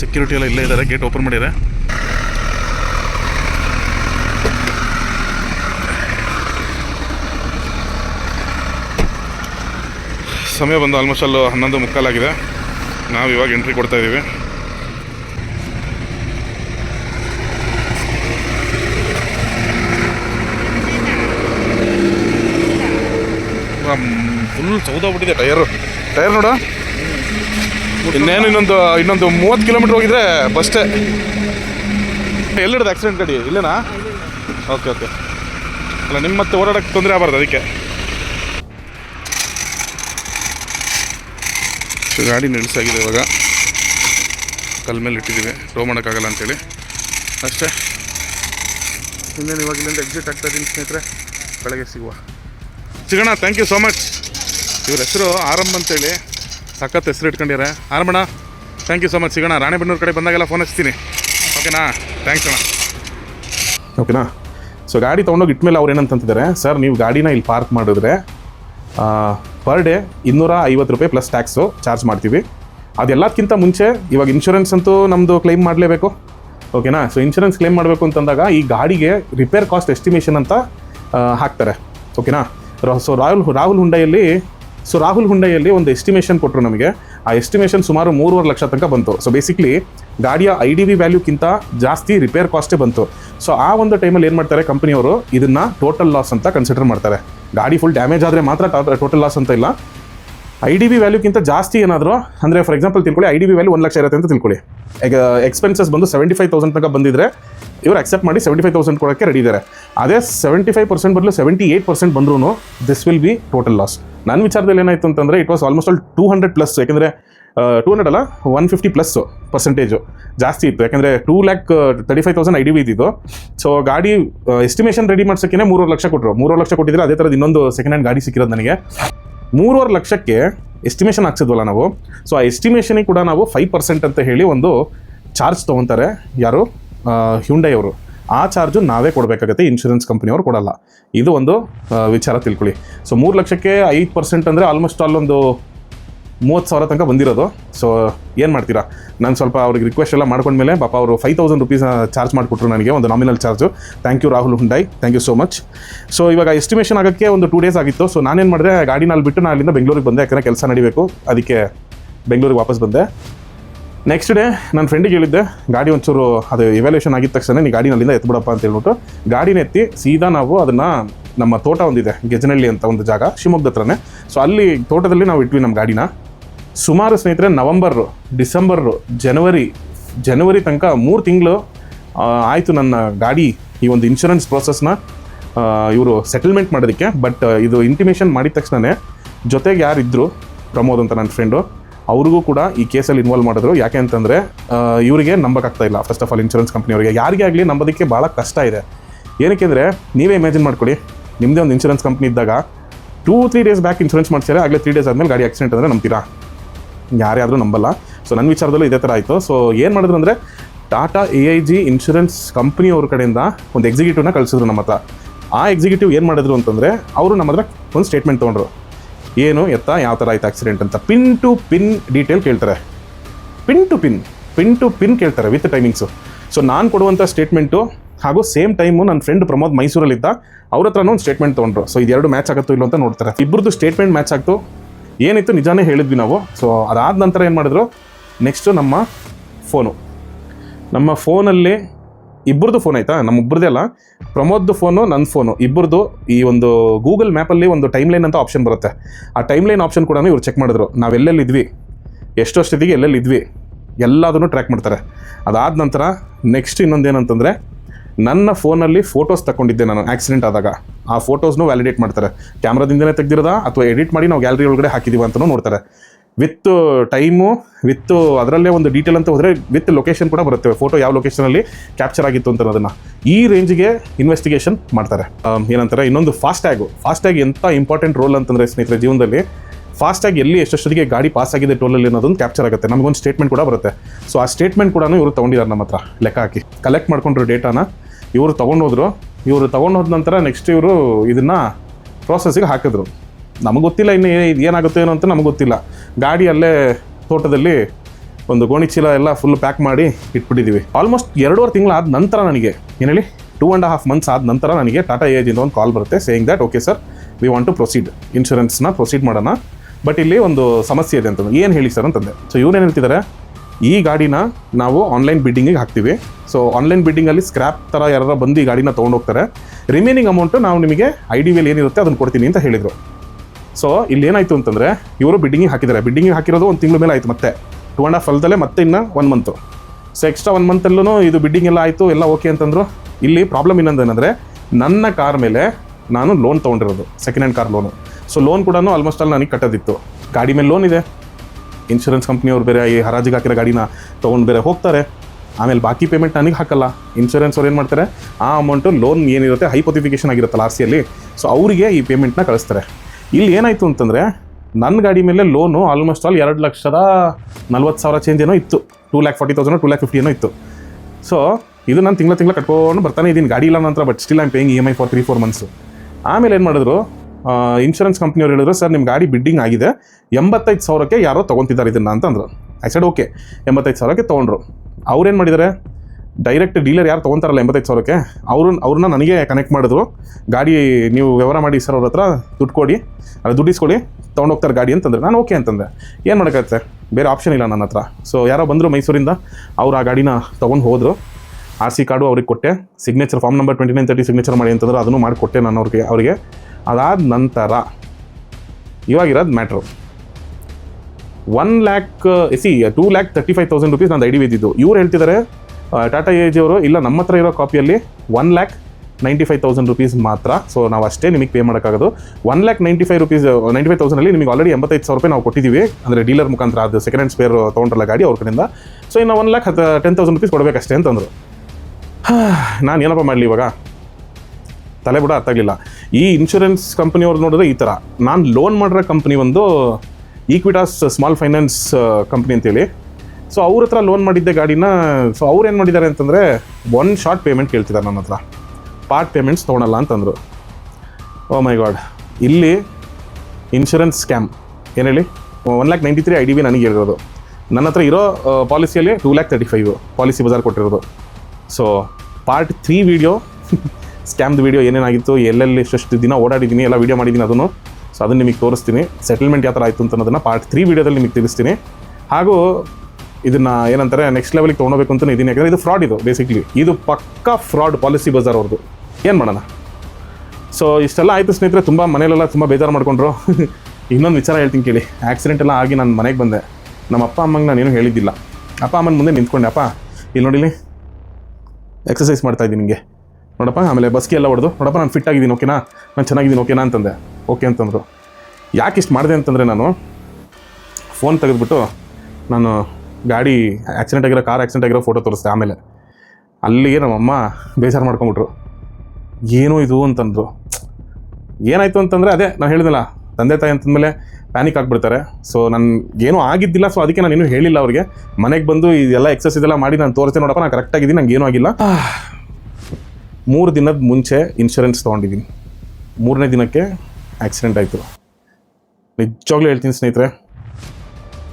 ಸೆಕ್ಯೂರಿಟಿ ಎಲ್ಲ ಇಲ್ಲೇ ಇದ್ದಾರೆ ಗೇಟ್ ಓಪನ್ ಮಾಡಿದ್ದಾರೆ. ಸಮಯ ಬಂದು ಆಲ್ಮೋಸ್ಟ್ ಅಲ್ಲೂ ಹನ್ನೊಂದು ಮುಕ್ಕಾಲಾಗಿದೆ ನಾವು ಇವಾಗ ಎಂಟ್ರಿ ಕೊಡ್ತಾ ಇದ್ದೀವಿ. Full ಸೌದೋಗ್ಬಿಟ್ಟಿದೆ tyre. ಟೈರ್ ನೋಡು. ಇನ್ನೇನು ಇನ್ನೊಂದು ಇನ್ನೊಂದು ಮೂವತ್ತು ಕಿಲೋಮೀಟ್ರ್ ಹೋಗಿದ್ರೆ ಬಸ್ಟೇ ಎಲ್ಲಿಡ್ದು ಆಕ್ಸಿಡೆಂಟ್ ಗಾಡಿ? ಇಲ್ಲೇನಾ? ಓಕೆ ಓಕೆ ಅಲ್ಲ ನಿಮ್ಮ ಮತ್ತೆ ಓಡಾಡಕ್ಕೆ ತೊಂದರೆ ಆಗಬಾರ್ದು ಅದಕ್ಕೆ. ಗಾಡಿ ನಿಲ್ಲಿಸಾಗಿದೆ ಇವಾಗ. ಕಲ್ ಮೇಲೆ ಇಟ್ಟಿದ್ದೀವಿ. ಟೋ ಮಾಡೋಕ್ಕಾಗಲ್ಲ ಅಂತೇಳಿ. ಅಷ್ಟೇ. ಇನ್ನೇನು ಇವಾಗ ಇಲ್ಲಿಂದ ಎಕ್ಸಿಟ್ ಆಗ್ತಾ ಇದ್ದೀನಿ ಸ್ನೇಹಿತರೆ. ಬೆಳಗ್ಗೆ ಸಿಗುವ. ಸಿಗೋಣ. ಥ್ಯಾಂಕ್ ಯು ಸೋ ಮಚ್ ಇವ್ರ ಹೆಸರು ಆರಂಭ ಅಂತೇಳಿ. ಸಖತ್ ಹೆಸರು ಇಟ್ಕೊಂಡಿದ್ದಾರೆ. ಆರಂಭಣ ಥ್ಯಾಂಕ್ ಯು ಸೊ ಮಚ್ ಸಿಗೋಣ, ರಾಣೆಬೆನ್ನೂರು ಕಡೆ ಬಂದಾಗೆಲ್ಲ ಫೋನ್ ಹಚ್ತೀನಿ. ಓಕೆನಾ? ಥ್ಯಾಂಕ್ಸ್ ಅಣ್ಣ. ಓಕೆನಾ? ಸೊ ಗಾಡಿ ತೊಗೊಂಡೋಗಿ ಇಟ್ಮೇಲೆ ಅವ್ರು ಏನಂತಂತಿದ್ದಾರೆ? ಸರ್ ನೀವು ಗಾಡಿನ ಇಲ್ಲಿ ಪಾರ್ಕ್ ಮಾಡಿದ್ರೆ ಪರ್ ಡೇ ಇನ್ನೂರ ಐವತ್ತು ರೂಪಾಯಿ ಪ್ಲಸ್ ಟ್ಯಾಕ್ಸು ಚಾರ್ಜ್ ಮಾಡ್ತೀವಿ. ಅದೆಲ್ಲದಕ್ಕಿಂತ ಮುಂಚೆ ಇವಾಗ ಇನ್ಶೂರೆನ್ಸ್ ಅಂತೂ ನಮ್ಮದು ಕ್ಲೈಮ್ ಮಾಡಲೇಬೇಕು. ಓಕೆನಾ? ಸೊ ಇನ್ಶೂರೆನ್ಸ್ ಕ್ಲೈಮ್ ಮಾಡಬೇಕು ಅಂತಂದಾಗ ಈ ಗಾಡಿಗೆ ರಿಪೇರ್ ಕಾಸ್ಟ್ ಎಸ್ಟಿಮೇಷನ್ ಅಂತ ಹಾಕ್ತಾರೆ. ಓಕೆನಾ? ಸೊ ರಾಹುಲ್ ರಾಹುಲ್ ಹುಂಡೈಯಲ್ಲಿ ಸೊ ರಾಹುಲ್ ಹುಂಡೈಯಲ್ಲಿ ಒಂದು ಎಸ್ಟಿಮೇಷನ್ ಕೊಟ್ಟರು ನಮಗೆ. ಆ ಎಸ್ಟಿಮೇಷನ್ ಸುಮಾರು ಮೂರುವರೆ ಲಕ್ಷ ತನಕ ಬಂತು. ಸೊ ಬೇಸಿಕ್ಲಿ ಗಾಡಿಯ ಐ ಡಿ ವಿ ವ್ಯಾಲ್ಯೂಕ್ಕಿಂತ ಜಾಸ್ತಿ ರಿಪೇರ್ ಕಾಸ್ಟೇ ಬಂತು. ಸೊ ಆ ಒಂದು ಟೈಮಲ್ಲಿ ಏನು ಮಾಡ್ತಾರೆ ಕಂಪ್ನಿಯವರು? ಇದನ್ನು ಟೋಟಲ್ ಲಾಸ್ ಅಂತ ಕನ್ಸಿಡರ್ ಮಾಡ್ತಾರೆ. ಗಾಡಿ ಫುಲ್ ಡ್ಯಾಮೇಜ್ ಆದರೆ ಮಾತ್ರ ಟೋಟಲ್ ಲಾಸ್ ಅಂತ ಇಲ್ಲ. ಐ ಡಿ ಬಿ ವ್ಯಾಲ್ಯೂಕ್ಕಿಂತ ಜಾಸ್ತಿ ಏನಾದರೂ, ಅಂದರೆ ಫಾರ್ ಎಕ್ಸಾಂಪಲ್ ತಿಳ್ಕೊಳ್ಳಿ ಐ ಡಿ ಬಿ ವ್ಯಾಲ್ಯೂ ಒಂದು ಲಕ್ಷ ಇರುತ್ತೆ ಅಂತ ತಿಳ್ಕೊಳ್ಳಿ. ಎಕ್ಸ್ಪೆನ್ಸಸ್ ಬಂದು ಸೆವೆಂಟಿ ಫೈವ್ ತೌಸಂಡ್ ತನಕ ಬಂದಿದ್ರೆ ಇವರು ಅಕ್ಸೆಪ್ಟ್ ಮಾಡಿ ಸೆವೆಂಟಿ ಫೈವ್ ತೌಸಂಡ್ ಕೊಡೋಕ್ಕೆ ರೆಡಿ ಇದ್ದಾರೆ ಅದೇ ಸೆವೆಂಟಿ ಫೈವ್ ಪರ್ಸೆಂಟ್ ಬದಲು ಸೆವೆಂಟಿ ಏಯ್ಟ್ ಪರ್ಸೆಂಟ್ ಬಂದ್ರೂ this will be total loss ನನ್ನ ವಿಚಾರದಲ್ಲಿ ಏನಾಯಿತು ಅಂತಂದರೆ it was almost all two hundred plus ಯಾಕೆಂದರೆ ಟೂ ಹಂಡ್ರೆಡ್ ಅಲ್ಲ ಒನ್ ಫಿಫ್ಟಿ ಪ್ಲಸ್ ಪರ್ಸೆಂಟೇಜು ಜಾಸ್ತಿ ಇತ್ತು. ಯಾಕೆಂದರೆ two lakh thirty five thousand I D ಇದ್ದಿದ್ದು. ಸೊ ಗಾಡಿ ಎಸ್ಟಿಮೇಷನ್ ರೆಡಿ ಮಾಡ್ಸೋಕ್ಕೆ ಮೂರುವರೆ ಲಕ್ಷ ಕೊಟ್ಟರು ಮೂರುವರೆ ಲಕ್ಷ ಕೊಟ್ಟಿದ್ರೆ ಅದೇ ಥರದ್ದು ಇನ್ನೊಂದು ಸೆಕೆಂಡ್ ಹ್ಯಾಂಡ್ ಗಾಡಿ ಸಿಕ್ಕಿರೋದು ನನಗೆ. ಮೂರುವರೆ ಲಕ್ಷಕ್ಕೆ ಎಸ್ಟಿಮೇಷನ್ ಹಾಕ್ಸಿದ್ವಲ್ಲ ನಾವು. ಸೊ ಆ ಎಸ್ಟಿಮೇಷನಿಗೆ ಕೂಡ ನಾವು ಫೈವ್ ಪರ್ಸೆಂಟ್ ಅಂತ ಹೇಳಿ ಒಂದು ಚಾರ್ಜ್ ತೊಗೊತಾರೆ. ಯಾರು? ಹ್ಯುಂಡೈ ಅವರು. ಆ ಚಾರ್ಜು ನಾವೇ ಕೊಡಬೇಕಾಗತ್ತೆ ಇನ್ಶೂರೆನ್ಸ್ ಕಂಪ್ನಿಯವರು ಕೊಡಲ್ಲ. ಇದು ಒಂದು ವಿಚಾರ ತಿಳ್ಕೊಳ್ಳಿ. ಸೊ ಮೂರು ಲಕ್ಷಕ್ಕೆ ಐದು ಪರ್ಸೆಂಟ್ ಅಂದರೆ ಆಲ್ಮೋಸ್ಟ್ ಅಲ್ಲೊಂದು ಮೂವತ್ತು ಸಾವಿರ ತನಕ ಬಂದಿರೋದು. ಸೊ ಏನು ಮಾಡ್ತೀರಾ? ನಾನು ಸ್ವಲ್ಪ ಅವ್ರಿಗೆ ರಿಕ್ವೆಸ್ಟ್ ಎಲ್ಲ ಮಾಡ್ಕೊಂಡ್ಮೇಲೆ ಪಾಪ ಅವರು ಫೈವ್ ತೌಸಂಡ್ ರುಪೀಸ್ ಚಾರ್ಜ್ ಮಾಡಿಕೊಟ್ರು ನನಗೆ, ಒಂದು nominal charge thank you Rahul Hyundai thank you so much so ಇವಾಗ ಎಸ್ಟಿಮೇಷನ್ ಆಗೋಕ್ಕೆ ಒಂದು ಟೂ ಡೇಸ್ ಆಗಿತ್ತು. ಸೊ ನಾನೇನು ಮಾಡಿದೆ ಗಾಡಿನಲ್ಲಿ ಬಿಟ್ಟು ನಾನು ಅಲ್ಲಿಂದ ಬೆಂಗಳೂರಿಗೆ ಬಂದೆ, ಯಾಕಂದರೆ ಕೆಲಸ ನಡಿಬೇಕು. ಅದಕ್ಕೆ ಬೆಂಗಳೂರಿಗೆ ವಾಪಸ್ ಬಂದೆ. ನೆಕ್ಸ್ಟ್ ಡೇ ನನ್ನ ಫ್ರೆಂಡಿಗೆ ಹೇಳಿದ್ದೆ, ಗಾಡಿ ಒಂಚೂರು ಅದು ಇವ್ಯಾಲ್ಯೂಷನ್ ಆಗಿದ ತಕ್ಷಣ ನೀ ಗಾಡಿನಲ್ಲಿಂದ ಎತ್ಬಿಡಪ್ಪ ಅಂತ ಹೇಳ್ಬಿಟ್ಟು, ಗಾಡಿನ ಎತ್ತಿ ಸೀದಾ ನಾವು ಅದನ್ನು ನಮ್ಮ ತೋಟ ಒಂದಿದೆ ಗೆಜನಹಳ್ಳಿ ಅಂತ ಒಂದು ಜಾಗ, ಶಿವಮೊಗ್ಗದ ಹತ್ರನೇ. ಸೊ ಅಲ್ಲಿ ತೋಟದಲ್ಲಿ ನಾವು ಇಟ್ವಿ ನಮ್ಮ ಗಾಡಿನ. ಸುಮಾರು ಸ್ನೇಹಿತರೆ, ನವಂಬರು, ಡಿಸೆಂಬರು, ಜನವರಿ ಜನವರಿ ತನಕ ಮೂರು ತಿಂಗಳು ಆಯಿತು ನನ್ನ ಗಾಡಿ, ಈ ಒಂದು ಇನ್ಶೂರೆನ್ಸ್ ಪ್ರೋಸೆಸ್ನ ಇವರು ಸೆಟಲ್ಮೆಂಟ್ ಮಾಡೋದಕ್ಕೆ ಬಟ್ ಇದು ಇಂಟಿಮೇಷನ್ ಮಾಡಿದ ತಕ್ಷಣವೇ ಜೊತೆಗೆ ಯಾರಿದ್ದರು ಪ್ರಮೋದ್ ಅಂತ ನನ್ನ ಫ್ರೆಂಡು ಅವ್ರಿಗೂ ಕೂಡ ಈ ಕೇಸಲ್ಲಿ ಇನ್ವಾಲ್ವ್ ಮಾಡಿದ್ರು. ಯಾಕೆ ಅಂತಂದರೆ ಇವರಿಗೆ ನಂಬಕ್ಕಾಗ್ತಾ ಇಲ್ಲ. ಫಸ್ಟ್ ಆಫ್ ಆಲ್ ಇನ್ಶೂರೆನ್ಸ್ ಕಂಪ್ನಿಯವರಿಗೆ ಯಾರಿಗೇ ಆಗಲಿ ನಂಬೋದಕ್ಕೆ ಭಾಳ ಕಷ್ಟ ಇದೆ. ಏನಕ್ಕೆ ಅಂದರೆ, ನೀವೇ ಇಮ್ಯಾಜಿನ್ ಮಾಡ್ಕೊಳ್ಳಿ ನಿಮ್ಮದೇ ಒಂದು ಇನ್ಶೂರೆನ್ಸ್ ಕಂಪ್ನಿ ಇದ್ದಾಗ two three days back insurance ಮಾಡ್ಸಿದ್ರೆ ಆಗಲೇ ತ್ರೀ ಡೇಸ್ ಆದಮೇಲೆ ಗಾಡಿ ಆಕ್ಸಿಡೆಂಟ್ ಅಂದರೆ ನಂಬ್ತೀರಾ? ಯಾರೇ ನಂಬಲ್ಲ. ಸೊ ನನ್ನ ವಿಚಾರದಲ್ಲೂ ಇದೇ ಥರ ಆಯಿತು. ಸೊ ಏನು ಮಾಡಿದ್ರು ಅಂದರೆ Tata A I G insurance ಕಂಪ್ನಿಯವ್ರ ಕಡೆಯಿಂದ ಒಂದು ಎಕ್ಸಿಕ್ಯೂಟಿವ್ನ ಕಳಿಸಿದ್ರು ನಮ್ಮ ಹತ್ರ ಆ ಎಕ್ಸಿಕ್ಯೂಟಿವ್ ಏನು ಮಾಡಿದ್ರು ಅಂತಂದರೆ, ಅವರು ನಮ್ಮ ಹತ್ರ ಒಂದು ಸ್ಟೇಟ್ಮೆಂಟ್ ತೊಗೊಂಡ್ರು. ಏನು ಎತ್ತ, ಯಾವ ಥರ ಆಯ್ತು ಆಕ್ಸಿಡೆಂಟ್ ಅಂತ ಪಿನ್ ಟು ಪಿನ್ ಡೀಟೇಲ್ ಕೇಳ್ತಾರೆ. Pin to pin pin to pin ಕೇಳ್ತಾರೆ ವಿತ್ ಟೈಮಿಂಗ್ಸು ಸೊ ನಾನು ಕೊಡುವಂಥ ಸ್ಟೇಟ್ಮೆಂಟು ಹಾಗೂ ಸೇಮ್ ಟೈಮು ನನ್ನ ಫ್ರೆಂಡ್ ಪ್ರಮೋದ್ ಮೈಸೂರಲ್ಲಿದ್ದ, ಅವ್ರ ಹತ್ರನೂ ಒಂದು ಸ್ಟೇಟ್ಮೆಂಟ್ ತೊಗೊಂಡ್ರು. ಸೊ ಇದೆರಡು ಮ್ಯಾಚ್ ಆಗುತ್ತೋ ಇಲ್ಲ ಅಂತ ನೋಡ್ತಾರೆ. ಇಬ್ಬರದ್ದು ಸ್ಟೇಟ್ಮೆಂಟ್ ಮ್ಯಾಚ್ ಆಗ್ತು. ಏನಿತ್ತು ನಿಜಾನೇ ಹೇಳಿದ್ವಿ ನಾವು. ಸೊ ಅದಾದ ನಂತರ ಏನು ಮಾಡಿದ್ರು? ನೆಕ್ಸ್ಟು ನಮ್ಮ ಫೋನು ನಮ್ಮ ಫೋನಲ್ಲಿ ಇಬ್ಬರದ್ದು ಫೋನ್ ಆಯಿತಾ? ನಮ್ಮ ಇಬ್ಬರದೇ ಅಲ್ಲ. ಪ್ರಮೋದ್ದು ಫೋನು ನನ್ನ ಫೋನು. ಇಬ್ಬರದು ಈ ಒಂದು ಗೂಗಲ್ ಮ್ಯಾಪಲ್ಲಿ ಒಂದು ಟೈಮ್ ಲೈನ್ ಅಂತ ಆಪ್ಷನ್ ಬರುತ್ತೆ. ಆ ಟೈಮ್ ಲೈನ್ ಆಪ್ಷನ್ ಕೂಡ ಇವ್ರು ಚೆಕ್ ಮಾಡಿದ್ರು. ನಾವೆಲ್ಲೆಲ್ಲಿದ್ವಿ ಎಲ್ಲೆಲ್ಲಿದ್ವಿ? ಎಲ್ಲೆಲ್ಲಿ ಇದ್ವಿ ಎಲ್ಲದನ್ನು ಟ್ರ್ಯಾಕ್ ಮಾಡ್ತಾರೆ. ಅದಾದ ನಂತರ ನೆಕ್ಸ್ಟ್ ಇನ್ನೊಂದು ಏನಂತಂದರೆ ನನ್ನ ಫೋನಲ್ಲಿ ಫೋಟೋಸ್ ತಗೊಂಡಿದ್ದೆ ನಾನು ಆಕ್ಸಿಡೆಂಟ್ ಆದಾಗ. ಆ ಫೋಟೋಸ್ನು ವ್ಯಾಲಿಡೇಟ್ ಮಾಡ್ತಾರೆ. ಕ್ಯಾಮ್ರಾದಿಂದನೇ ತೆಗ್ದಿರೋದಾ? ಅಥವಾ ಎಡಿಟ್ ಮಾಡಿ ನಾವು ಗ್ಯಾಲರಿ ಒಳಗಡೆ ಹಾಕಿದ್ದೀವಿ ಅಂತಲೂ ನೋಡ್ತಾರೆ. ವಿತ್ ಟೈಮು, ವಿತ್ ಅದರಲ್ಲೇ ಒಂದು ಡೀಟೇಲ್ ಅಂತ ಹೋದರೆ ವಿತ್ ಲೊಕೇಶನ್ ಕೂಡ ಬರುತ್ತೆ. ಫೋಟೋ ಯಾವ ಲೊಕೇಶನಲ್ಲಿ ಕ್ಯಾಪ್ಚರ್ ಆಗಿತ್ತು ಅಂತ ಅನ್ನೋದನ್ನು. ಈ ರೇಂಜ್ಗೆ ಇನ್ವೆಸ್ಟಿಗೇಷನ್ ಮಾಡ್ತಾರೆ. ಏನಂತಾರೆ, ಇನ್ನೊಂದು ಫಾಸ್ಟ್ಯಾಗು ಫಾಸ್ಟ್ಯಾಗ್ ಎಂಥ ಇಂಪಾರ್ಟೆಂಟ್ ರೋಲ್ ಅಂತಂದರೆ ಸ್ನೇಹಿತರೆ ಜೀವನದಲ್ಲಿ ಫಾಸ್ಟಾಗಿ ಎಲ್ಲಿ ಎಷ್ಟೊತ್ತಿಗೆ ಗಾಡಿ ಪಾಸ್ ಆಗಿದೆ ಟೋಲಲ್ಲಿ ಅನ್ನೋದೊಂದು ಕ್ಯಾಪ್ಚರ್ ಆಗುತ್ತೆ. ನಮಗೊಂದು ಸ್ಟೇಟ್ಮೆಂಟ್ ಕೂಡ ಬರುತ್ತೆ. ಸೊ ಆ ಸ್ಟೇಟ್ಮೆಂಟ್ ಕೂಡ ಇವರು ತೊಗೊಂಡಿದ್ದಾರೆ ನಮ್ಮ ಹತ್ರ, ಲೆಕ್ಕ ಹಾಕಿ. ಕಲೆಕ್ಟ್ ಮಾಡ್ಕೊಂಡ್ರು ಡೇಟಾನ ಇವರು ತೊಗೊಂಡೋದ್ರು ಇವರು ತೊಗೊಂಡೋದ ನಂತರ ನೆಕ್ಸ್ಟ್ ಇವರು ಇದನ್ನು ಪ್ರೋಸೆಸ್ಸಿಗೆ ಹಾಕಿದ್ರು. ನಮಗೆ ಗೊತ್ತಿಲ್ಲ ಇನ್ನು ಇದು ಏನಾಗುತ್ತೆ ಏನೋ ಅಂತ ನಮಗೆ ಗೊತ್ತಿಲ್ಲ. ಗಾಡಿ ಅಲ್ಲೇ ತೋಟದಲ್ಲಿ ಒಂದು ಗೋಣಿ ಚೀಲ ಎಲ್ಲ ಫುಲ್ ಪ್ಯಾಕ್ ಮಾಡಿ ಇಟ್ಬಿಟ್ಟಿದ್ದೀವಿ ಆಲ್ಮೋಸ್ಟ್ ಎರಡೂವರೆ ಆದ ನಂತರ ನನಗೆ. ಏನು ಹೇಳಿ? ಟೂ ಆ್ಯಂಡ್ ಹಾಫ್ ಮಂತ್ಸ್ ಆದ ನಂತರ ನನಗೆ ಟಾಟಾ ಏಜಿಂದ ಒಂದು ಕಾಲ್ ಬರುತ್ತೆ saying that okay sir we want to proceed ಇನ್ಶೂರೆನ್ಸ್ನ proceed ಮಾಡೋಣ. ಬಟ್ ಇಲ್ಲಿ ಒಂದು ಸಮಸ್ಯೆ ಇದೆ ಅಂತಂದು. ಏನು ಹೇಳಿ ಸರ್ ಅಂತಂದೆ. ಸೊ ಇವ್ರೇನು ಹೇಳ್ತಿದ್ದಾರೆ ಈ ಗಾಡಿನ ನಾವು ಆನ್ಲೈನ್ ಬಿಡ್ಡಿಂಗಿಗೆ ಹಾಕ್ತೀವಿ. ಸೊ ಆನ್ಲೈನ್ ಬಿಡ್ಡಿಂಗಲ್ಲಿ ಸ್ಕ್ರ್ಯಾಪ್ ಥರ ಯಾರು ಬಂದು ಈ ಗಾಡಿನ ತೊಗೊಂಡೋಗ್ತಾರೆ ರಿಮೈನಿಂಗ್ ಅಮೌಂಟು ನಾವು ನಿಮಗೆ ಐ ಡಿ ವಿಲ್ ಏನಿರುತ್ತೆ ಅದನ್ನು ಕೊಡ್ತೀನಿ ಅಂತ ಹೇಳಿದರು. ಸೊ ಇಲ್ಲಿ ಏನಾಯ್ತು ಅಂತಂದರೆ, ಇವರು ಬಿಡ್ಡಿಂಗಿಗೆ ಹಾಕಿದ್ದಾರೆ. ಬಿಡ್ಡಿಂಗಿಗೆ ಹಾಕಿರೋದು ಒಂದು ತಿಂಗಳ ಮೇಲೆ ಆಯ್ತು ಮತ್ತೆ ಟು ಆ್ಯಂಡ್ ಹಾಫ್ ಅಲ್ದಲ್ಲೇ ಮತ್ತೆ ಇನ್ನು one month so extra one ಮಂತಲ್ಲೂ ಇದು ಬಿಡ್ಡಿಂಗ್ ಎಲ್ಲ ಆಯಿತು, ಎಲ್ಲ ಓಕೆ ಅಂತಂದರು. ಇಲ್ಲಿ ಪ್ರಾಬ್ಲಮ್ ಇನ್ನೊಂದೇನಂದ್ರೆ, ನನ್ನ ಕಾರ್ ಮೇಲೆ ನಾನು loan ತೊಗೊಂಡಿರೋದು second hand car loan so loan ಕೂಡ ಆಲ್ಮೋಸ್ಟ್ ಅಲ್ಲಿ ನನಗೆ ಕಟ್ಟೋದಿತ್ತು. ಗಾಡಿ ಮೇಲೆ ಲೋನ್ ಇದೆ. ಇನ್ಶೂರೆನ್ಸ್ ಕಂಪ್ನಿಯವ್ರು ಬೇರೆ ಈ ಹರಾಜಿಗೆ ಹಾಕಿರೋ ಗಾಡಿನ ತೊಗೊಂಡು ಬೇರೆ ಹೋಗ್ತಾರೆ. ಆಮೇಲೆ ಬಾಕಿ ಪೇಮೆಂಟ್ ನನಗೆ ಹಾಕಲ್ಲ. ಇನ್ಶೂರೆನ್ಸ್ ಅವ್ರು ಏನು ಮಾಡ್ತಾರೆ? ಆ ಅಮೌಂಟು ಲೋನ್ ಏನಿರುತ್ತೆ ಹೈಪೋತಿಫಿಕೇಷನ್ ಆಗಿರುತ್ತಲ್ಲ ಆರ್ ಸಿಯಲ್ಲಿ ಸೊ ಅವರಿಗೆ ಈ ಪೇಮೆಂಟ್ನ ಕಳಿಸ್ತಾರೆ. ಇಲ್ಲಿ ಏನಾಯಿತು ಅಂತಂದರೆ ನನ್ನ ಗಾಡಿ ಮೇಲೆ ಲೋನು ಆಲ್ಮೋಸ್ಟ್ ಆಲ್ ಎರಡು ಲಕ್ಷದ ನಲ್ವತ್ತು ಸಾವಿರ ಚೇಂಜ್ ಏನೋ ಇತ್ತು. Two lakh forty thousand two lakh fifty ಏನೋ ಇತ್ತು. ಸೊ ಇದು ನಾನು ತಿಂಗಳ ತಿಂಗಳ ಕಟ್ಕೊಂಡು ಬರ್ತಾನೆ ಇದ್ದೀನಿ ಗಾಡಿ ಇಲ್ಲ ನಂತರ but still I'm paying E M I for three four months ಆಮೇಲೆ ಏನು ಮಾಡಿದ್ರು? ಇನ್ಶೂರೆನ್ಸ್ ಕಂಪ್ನಿಯವ್ರು ಹೇಳಿದ್ರು, ಸರ್ ನಿಮ್ಮ ಗಾಡಿ ಬಿಡ್ಡಿಂಗ್ ಆಗಿದೆ. ಎಂಬತ್ತೈದು ಸಾವಿರಕ್ಕೆ ಯಾರೋ ತೊಗೊತಿದ್ದಾರೆ ಇದನ್ನು ಅಂತಂದ್ರು. ಐ ಸೈಡ್ ಓಕೆ ಎಂಬತ್ತೈದು ಸಾವಿರಕ್ಕೆ ತೊಗೊಂಡ್ರು. ಅವ್ರೇನು ಮಾಡಿದ್ದಾರೆ ಡೈರೆಕ್ಟ್ ಡೀಲರ್ ಯಾರು ತೊಗೊತಾರಲ್ಲ ಎಂಬತ್ತೈದು ಸಾವಿರಕ್ಕೆ, ಅವರು, ಅವ್ರನ್ನ ನನಗೆ ಕನೆಕ್ಟ್ ಮಾಡಿದ್ರು. ಗಾಡಿ ನೀವು ವ್ಯವಹಾರ ಮಾಡಿ ಸರ್ ಅವ್ರ ಹತ್ರ ದುಡ್ಡು ಕೊಡಿ ಅದು ದುಡ್ಡು ಇಸ್ಕೊಳ್ಳಿ ತೊಗೊಂಡೋಗ್ತಾರೆ ಗಾಡಿ ಅಂತಂದ್ರೆ. ನಾನು ಓಕೆ ಅಂತಂದೆ. ಏನು ಮಾಡೋಕ್ಕಾಗತ್ತೆ? ಬೇರೆ ಆಪ್ಷನ್ ಇಲ್ಲ ನನ್ನ ಹತ್ರ. ಸೊ ಯಾರೋ ಬಂದರು ಮೈಸೂರಿಂದ, ಅವ್ರು ಆ ಗಾಡಿನ ತೊಗೊಂಡು ಹೋದರು. ಆರ್ ಸಿ ಕಾರ್ಡು ಅವ್ರಿಗೆ ಕೊಟ್ಟೆ. Signature form number twenty nine thirty signature ಮಾಡಿ ಅಂತಂದ್ರೆ ಅದನ್ನು ಮಾಡಿಕೊಟ್ಟೆ ನಾನು ಅವ್ರಿಗೆ, ಅವರಿಗೆ. ಅದಾದ ನಂತರ ಇವಾಗಿರೋದು matter one lakh C two lakh thirty five thousand rupees ನಾನು ಐ ಡಿ ಬಿದ್ದಿದ್ದು. ಇವ್ರು ಹೇಳ್ತಿದ್ದಾರೆ ಟಾಟಾ ಎ ಜಿ ಅವರು, ಇಲ್ಲ, ನಮ್ಮ ಹತ್ರ ಇರೋ ಕಾಪಿಯಲ್ಲಿ one lakh ninety five thousand rupees ಮಾತ್ರ. ಸೊ ನಾವು ಅಷ್ಟೇ ನಿಮಗೆ pay ಮಾಡೋಕ್ಕಾಗೋದು. One lakh ninety five rupees ninety five ತೌಸಂಡಲ್ಲಿ ನಿಮಗೆ ಆಲ್ರೆಡಿ ಎಂಬತ್ತೈದು ಸಾವಿರ ರೂಪಾಯಿ ನಾವು ಕೊಟ್ಟಿದ್ದೀವಿ ಅಂದರೆ ಡೀಲರ್ ಮುಖಾಂತರ ಅದು ಸೆಕೆಂಡ್ ಹ್ಯಾಂಡ್ ಸ್ಪೇರ್ ತೊಗೊಂಡ್ರಲ್ಲ ಗಾಡಿ ಅವ್ರ ಕಡೆಯಿಂದ. ಸೊ ಇನ್ನು ಒನ್ ಲ್ಯಾಕ್ ಹತ್ತು ಟೆನ್ ತೌಸಂಡ್ ರುಪೀಸ್ ಕೊಡಬೇಕಷ್ಟೇ ಅಂತಂದರು. ನಾನು ಏನಪ್ಪ ಮಾಡಲಿ ಇವಾಗ? ತಲೆ ಬಿಡ, ಅರ್ಥ ಈ ಇನ್ಶೂರೆನ್ಸ್ ಕಂಪ್ನಿಯವ್ರು ನೋಡಿದ್ರೆ ಈ ಥರ ನಾನು ಲೋನ್ ಮಾಡಿರೋ ಕಂಪ್ನಿ ಒಂದು ಈಕ್ವಿಟಾಸ್ ಸ್ಮಾಲ್ ಫೈನಾನ್ಸ್ ಕಂಪ್ನಿ ಅಂತೇಳಿ. ಸೊ ಅವ್ರ ಹತ್ರ ಲೋನ್ ಮಾಡಿದ್ದೆ ಗಾಡಿನ ಸೊ ಅವ್ರು ಏನು ಮಾಡಿದ್ದಾರೆ ಅಂತಂದರೆ ಒನ್ ಶಾರ್ಟ್ ಪೇಮೆಂಟ್ ಕೇಳ್ತಿದ್ದಾರೆ ನನ್ನ ಹತ್ರ. ಪಾರ್ಟ್ ಪೇಮೆಂಟ್ಸ್ ತೊಗೊಳಲ್ಲ ಅಂತಂದರು. ಓ ಮೈ ಗಾಡ್ ಇಲ್ಲಿ ಇನ್ಶೂರೆನ್ಸ್ ಸ್ಕ್ಯಾಮ್ ಏನು ಹೇಳಿ? One lakh ninety three I D V ನನಗೆ ಇರೋದು ನನ್ನ ಹತ್ರ ಇರೋ ಪಾಲಿಸಿಯಲ್ಲಿ two lakh thirty five Policybazaar ಕೊಟ್ಟಿರೋದು. ಸೊ ಪಾರ್ಟ್ ತ್ರೀ ವೀಡಿಯೋ ಸ್ಕ್ಯಾಮ್ದು ವೀಡಿಯೋ ಏನೇನಾಗಿತ್ತು, ಎಲ್ಲೆಲ್ಲಿ ಎಷ್ಟು ದಿನ ಓಡಾಡಿದ್ದೀನಿ, ಎಲ್ಲ ವೀಡಿಯೋ ಮಾಡಿದ್ದೀನಿ ಅದನ್ನು. ಸೊ ಅದನ್ನು ನಿಮಗೆ ತೋರಿಸ್ತೀನಿ. ಸೆಟಲ್ಮೆಂಟ್ ಯಾವ ಥರ ಆಯಿತು ಅಂತ ಅನ್ನೋದನ್ನು ಪಾರ್ಟ್ ತ್ರೀ ವೀಡಿಯೋದಲ್ಲಿ ನಿಮಗೆ ತಿಳಿಸ್ತೀನಿ. ಹಾಗೂ ಇದನ್ನು ಏನಂತಾರೆ ನೆಕ್ಸ್ಟ್ ಲೆವೆಲ್ಗೆ ತೊಗೊಬೇಕು ಅಂತ ಇದೀನಿ. ಯಾಕಂದರೆ ಇದು ಫ್ರಾಡ್ ಇದು ಬೇಸಿಕ್ಲಿ ಇದು ಪಕ್ಕಾ ಫ್ರಾಡ್ ಪಾಲಿಸಿ ಬಜಾರ್ ಅವ್ರದ್ದು ಏನು ಮಾಡೋಣ? ಸೊ ಇಷ್ಟೆಲ್ಲ ಆಯಿತು ಸ್ನೇಹಿತರೆ, ತುಂಬ ಮನೇಲೆಲ್ಲ ತುಂಬ ಬೇಜಾರು ಮಾಡ್ಕೊಂಡ್ರು. ಇನ್ನೊಂದು ವಿಚಾರ ಹೇಳ್ತೀನಿ ಕೇಳಿ. ಆಕ್ಸಿಡೆಂಟ್ ಎಲ್ಲ ಆಗಿ ನಾನು ಮನೆಗೆ ಬಂದೆ. ನಮ್ಮ ಅಪ್ಪ ಅಮ್ಮಂಗೆ ನಾನು ಏನೂ ಹೇಳಿದ್ದಿಲ್ಲ. ಅಪ್ಪ ಅಮ್ಮನ ಮುಂದೆ ನಿಂತ್ಕೊಂಡೆ. ಅಪ್ಪ, ಇಲ್ಲಿ ನೋಡಿಲಿ ಎಕ್ಸಸೈಸ್ ಮಾಡ್ತಾ ಇದ್ದೀನಿ ನಿಮಗೆ ನೋಡಪ್ಪ, ಆಮೇಲೆ ಬಸ್ಗೆ ಎಲ್ಲ ಹೊಡೆದು. ನೋಡಪ್ಪ, ನಾನು ಫಿಟ್ ಆಗಿದ್ದೀನಿ ಓಕೆನಾ ನಾನು ಚೆನ್ನಾಗಿದ್ದೀನಿ ಓಕೆನಾ ಅಂತಂದೆ. ಓಕೆ ಅಂತಂದರು. ಯಾಕೆ ಇಷ್ಟು ಮಾಡಿದೆ ಅಂತಂದರೆ ನಾನು ಫೋನ್ ತೆಗೆದುಬಿಟ್ಟು ನಾನು ಗಾಡಿ ಆಕ್ಸಿಡೆಂಟ್ ಆಗಿರೋ ಕಾರ್ ಆಕ್ಸಿಡೆಂಟ್ ಆಗಿರೋ ಫೋಟೋ ತೋರಿಸ್ದೆ ಆಮೇಲೆ. ಅಲ್ಲಿಗೆ ನಮ್ಮಮ್ಮ ಬೇಜಾರು ಮಾಡ್ಕೊಂಬಿಟ್ರು ಏನೋ ಇದು ಅಂತಂದ್ರು. ಏನಾಯಿತು ಅಂತಂದರೆ ಅದೇ ನಾನು ಹೇಳಿದ್ನಲ್ಲ, ತಂದೆ ತಾಯಿ ಅಂತಂದಮೇಲೆ ಪ್ಯಾನಿಕ್ ಆಗಿಬಿಡ್ತಾರೆ. ಸೊ ನಾನು ಏನೂ ಆಗಿದ್ದಿಲ್ಲ ಸೊ ಅದಕ್ಕೆ ನಾನು ಏನು ಹೇಳಿಲ್ಲ ಅವ್ರಿಗೆ. ಮನೆಗೆ ಬಂದು ಇದೆಲ್ಲ ಎಕ್ಸಸೈಸ್ ಇದೆಲ್ಲ ಮಾಡಿ ನಾನು ತೋರಿಸ್ತೇನೆ ನೋಡಪ್ಪ, ನಾನು ಕರೆಕ್ಟಾಗಿದ್ದೀನಿ ನಂಗೆ ಏನೂ ಆಗಿಲ್ಲ. ಮೂರು ದಿನದ ಮುಂಚೆ ಇನ್ಶೂರೆನ್ಸ್ ತೊಗೊಂಡಿದ್ದೀನಿ. ಮೂರನೇ ದಿನಕ್ಕೆ ಆಕ್ಸಿಡೆಂಟ್ ಆಯಿತು. ನಿಜವಾಗ್ಲೂ ಹೇಳ್ತೀನಿ ಸ್ನೇಹಿತರೆ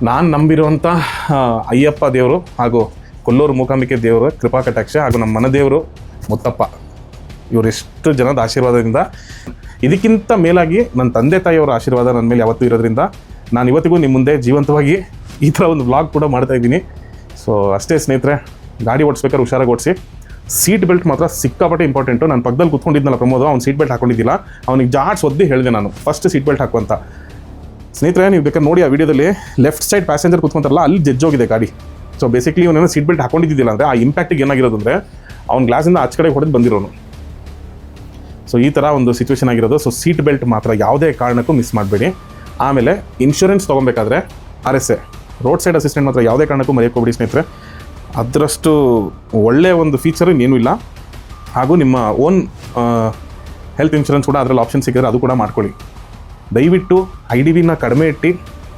ನಾನು ನಂಬಿರುವಂಥ ಅಯ್ಯಪ್ಪ ದೇವರು ಹಾಗೂ ಕೊಲ್ಲೂರು ಮೂಕಾಂಬಿಕೆ ದೇವರು ಕೃಪಾ ಕಟಾಕ್ಷ ಹಾಗೂ ನಮ್ಮ ಮನದೇವರು ಮುತ್ತಪ್ಪ. ಇವರೆಷ್ಟು ಜನದ ಆಶೀರ್ವಾದದಿಂದ. ಇದಕ್ಕಿಂತ ಮೇಲಾಗಿ ನನ್ನ ತಂದೆ ತಾಯಿಯವರ ಆಶೀರ್ವಾದ ನನ್ನ ಮೇಲೆ ಯಾವತ್ತೂ ಇರೋದ್ರಿಂದ ನಾನು ಇವತ್ತಿಗೂ ನಿಮ್ಮ ಮುಂದೆ ಜೀವಂತವಾಗಿ ಈ ಥರ ಒಂದು ವ್ಲಾಗ್ ಕೂಡ ಮಾಡ್ತಾ ಇದ್ದೀನಿ. ಸೊ ಅಷ್ಟೇ ಸ್ನೇಹಿತರೆ, ಗಾಡಿ ಓಡಿಸ್ಬೇಕಾದ್ರೆ ಹುಷಾರಾಗಿ ಓಡಿಸಿ. ಸೀಟ್ ಬೆಲ್ಟ್ ಮಾತ್ರ ಸಿಕ್ಕಾಪಟ್ಟೆ ಇಂಪಾರ್ಟೆಂಟು ನಾನು ಪಕ್ಕದಲ್ಲಿ ಕುತ್ಕೊಂಡಿದ್ನಲ್ಲ ಪ್ರಮೋದು, ಅವ್ನು ಸೀಟ್ ಬೆಲ್ಟ್ ಹಾಕೊಂಡಿದ್ದಿಲ್ಲ. ಅವ್ನಿಗೆ ಜಾಡ್ಸ್ ಒದ್ದೆ ಹೇಳಿದೆ ನಾನು. ಫಸ್ಟ್ ಸೀಟ್ ಬೆಲ್ಟ್ ಹಾಕು ಅಂತ ಸ್ನೇಹಿತರೆ, ನೀವು ಬೇಕಾದ್ರೆ ನೋಡಿ ಆ ವಿಡಿಯೋದಲ್ಲಿ ಲೆಫ್ಟ್ ಸೈಡ್ ಪ್ಯಾಸೆಂಜರ್ ಕುತ್ಕೊಂತಾರಲ್ಲ, ಅಲ್ಲಿ ಜಜ್ಜೋಗಿದೆ ಗಾಡಿ. ಸೊ ಬೇಸಿಕ್ಲಿ ಇವನೇನು ಸೀಟ್ ಬೆಲ್ಟ್ ಹಾಕೊಂಡಿದ್ದಿಲ್ಲ ಅಂದರೆ ಆ ಇಂಪ್ಯಾಕ್ಟಿಗೆ ಏನಾಗಿರೋದು ಅಂದರೆ ಅವ್ನ ಗ್ಲಾಸಿಂದ ಆಚೆ ಕಡೆ ಹೊಡೆದು ಬಂದಿರೋನು. ಸೊ ಈ ಥರ ಒಂದು ಸಿಚುವೇಶನ್ ಆಗಿರೋದು. ಸೊ ಸೀಟ್ ಬೆಲ್ಟ್ ಮಾತ್ರ ಯಾವುದೇ ಕಾರಣಕ್ಕೂ ಮಿಸ್ ಮಾಡಬೇಡಿ. ಆಮೇಲೆ insurance ತೊಗೊಬೇಕಾದ್ರೆ R S A road side assistant ಮಾತ್ರ ಯಾವುದೇ ಕಾರಣಕ್ಕೂ ಮರೆಯೋಕೋಬಿಡಿ ಸ್ನೇಹಿತರೆ. ಅದರಷ್ಟು ಒಳ್ಳೆಯ ಒಂದು ಫೀಚರ್ ಇನ್ನೇನೂ ಇಲ್ಲ. ಹಾಗೂ ನಿಮ್ಮ ಓನ್ ಹೆಲ್ತ್ ಇನ್ಶೂರೆನ್ಸ್ ಕೂಡ ಅದರಲ್ಲಿ ಆಪ್ಷನ್ ಸಿಕ್ಕಿದ್ರೆ ಅದು ಕೂಡ ಮಾಡ್ಕೊಳ್ಳಿ. ದಯವಿಟ್ಟು ಐ ಡಿ ಬಿನ ಕಡಿಮೆ ಇಟ್ಟು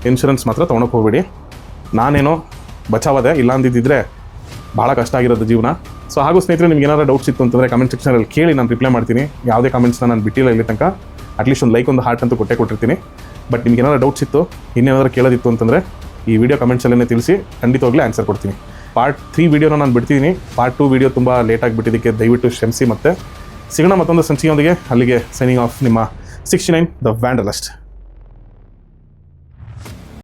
ಇನ್ಶೂರೆನ್ಸ್ ಮಾತ್ರ ತೊಗೊಳಕ್ಕೆ ಹೋಗಬೇಡಿ. ನಾನೇನೋ ಬಚಾವದೆ ಇಲ್ಲ ಭಾಳ ಕಷ್ಟ ಆಗಿರೋದು ಜೀವನ. ಸೊ ಹಾಗೂ ಸ್ನೇಹಿತರೆ, ನಿಮ್ಗೆ ಏನಾದರೂ ಡೌಟ್ಸ್ ಇತ್ತು ಅಂತಂದರೆ ಕಮೆಂಟ್ ಸೆಕ್ಷನಲ್ಲಿ ಕೇಳಿ, ನಾನು ರಿಪ್ಲೈ ಮಾಡ್ತೀನಿ. ಯಾವುದೇ ಕಮೆಂಟ್ಸ್ನ ನಾನು ಬಿಟ್ಟಿಲ್ಲ ಇಲ್ಲಿ ತನಕ. ಅಟ್ಲೀಸ್ಟ್ ಒಂದು ಲೈಕ್ ಒಂದು ಹಾರ್ಟ್ ಅಂತೂ ಕೊಟ್ಟೆ ಕೊಟ್ಟಿರ್ತೀನಿ. ಬಟ್ ನಿಮ್ಗೆ ಏನಾದ್ರು ಡೌಟ್ಸ್ ಇತ್ತು ಇನ್ನೇನಾದರೂ ಕೇಳೋದಿತ್ತು ಅಂತಂದರೆ ಈ ವಿಡಿಯೋ ಕಮೆಂಟ್ಸಲ್ಲೇ ತಿಳಿಸಿ ಖಂಡಿತವಾಗ್ಲೂ ಆನ್ಸರ್ ಕೊಡ್ತೀನಿ. ಪಾರ್ಟ್ ತ್ರೀ ವೀಡಿಯೋನ ನಾನು ಬಿಡ್ತಿದ್ದೀನಿ ಪಾರ್ಟ್ ಟು ವೀಡಿಯೋ ತುಂಬ ಲೇಟಾಗಿ ಬಿಟ್ಟಿದ್ದಕ್ಕೆ ದಯವಿಟ್ಟು ಕ್ಷಮಿಸಿ ಮತ್ತೆ. ಸಿಗೋಣ ಮತ್ತೊಂದು ಸಂಚಿಕೆಯೊಂದಿಗೆ. ಅಲ್ಲಿಗೆ ಸೈನಿಂಗ್ ಆಫ್ ನಿಮ್ಮ ಸಿಕ್ಸ್ಟಿ ನೈನ್ ದ ವ್ಯಾಂಡಲಸ್ಟ್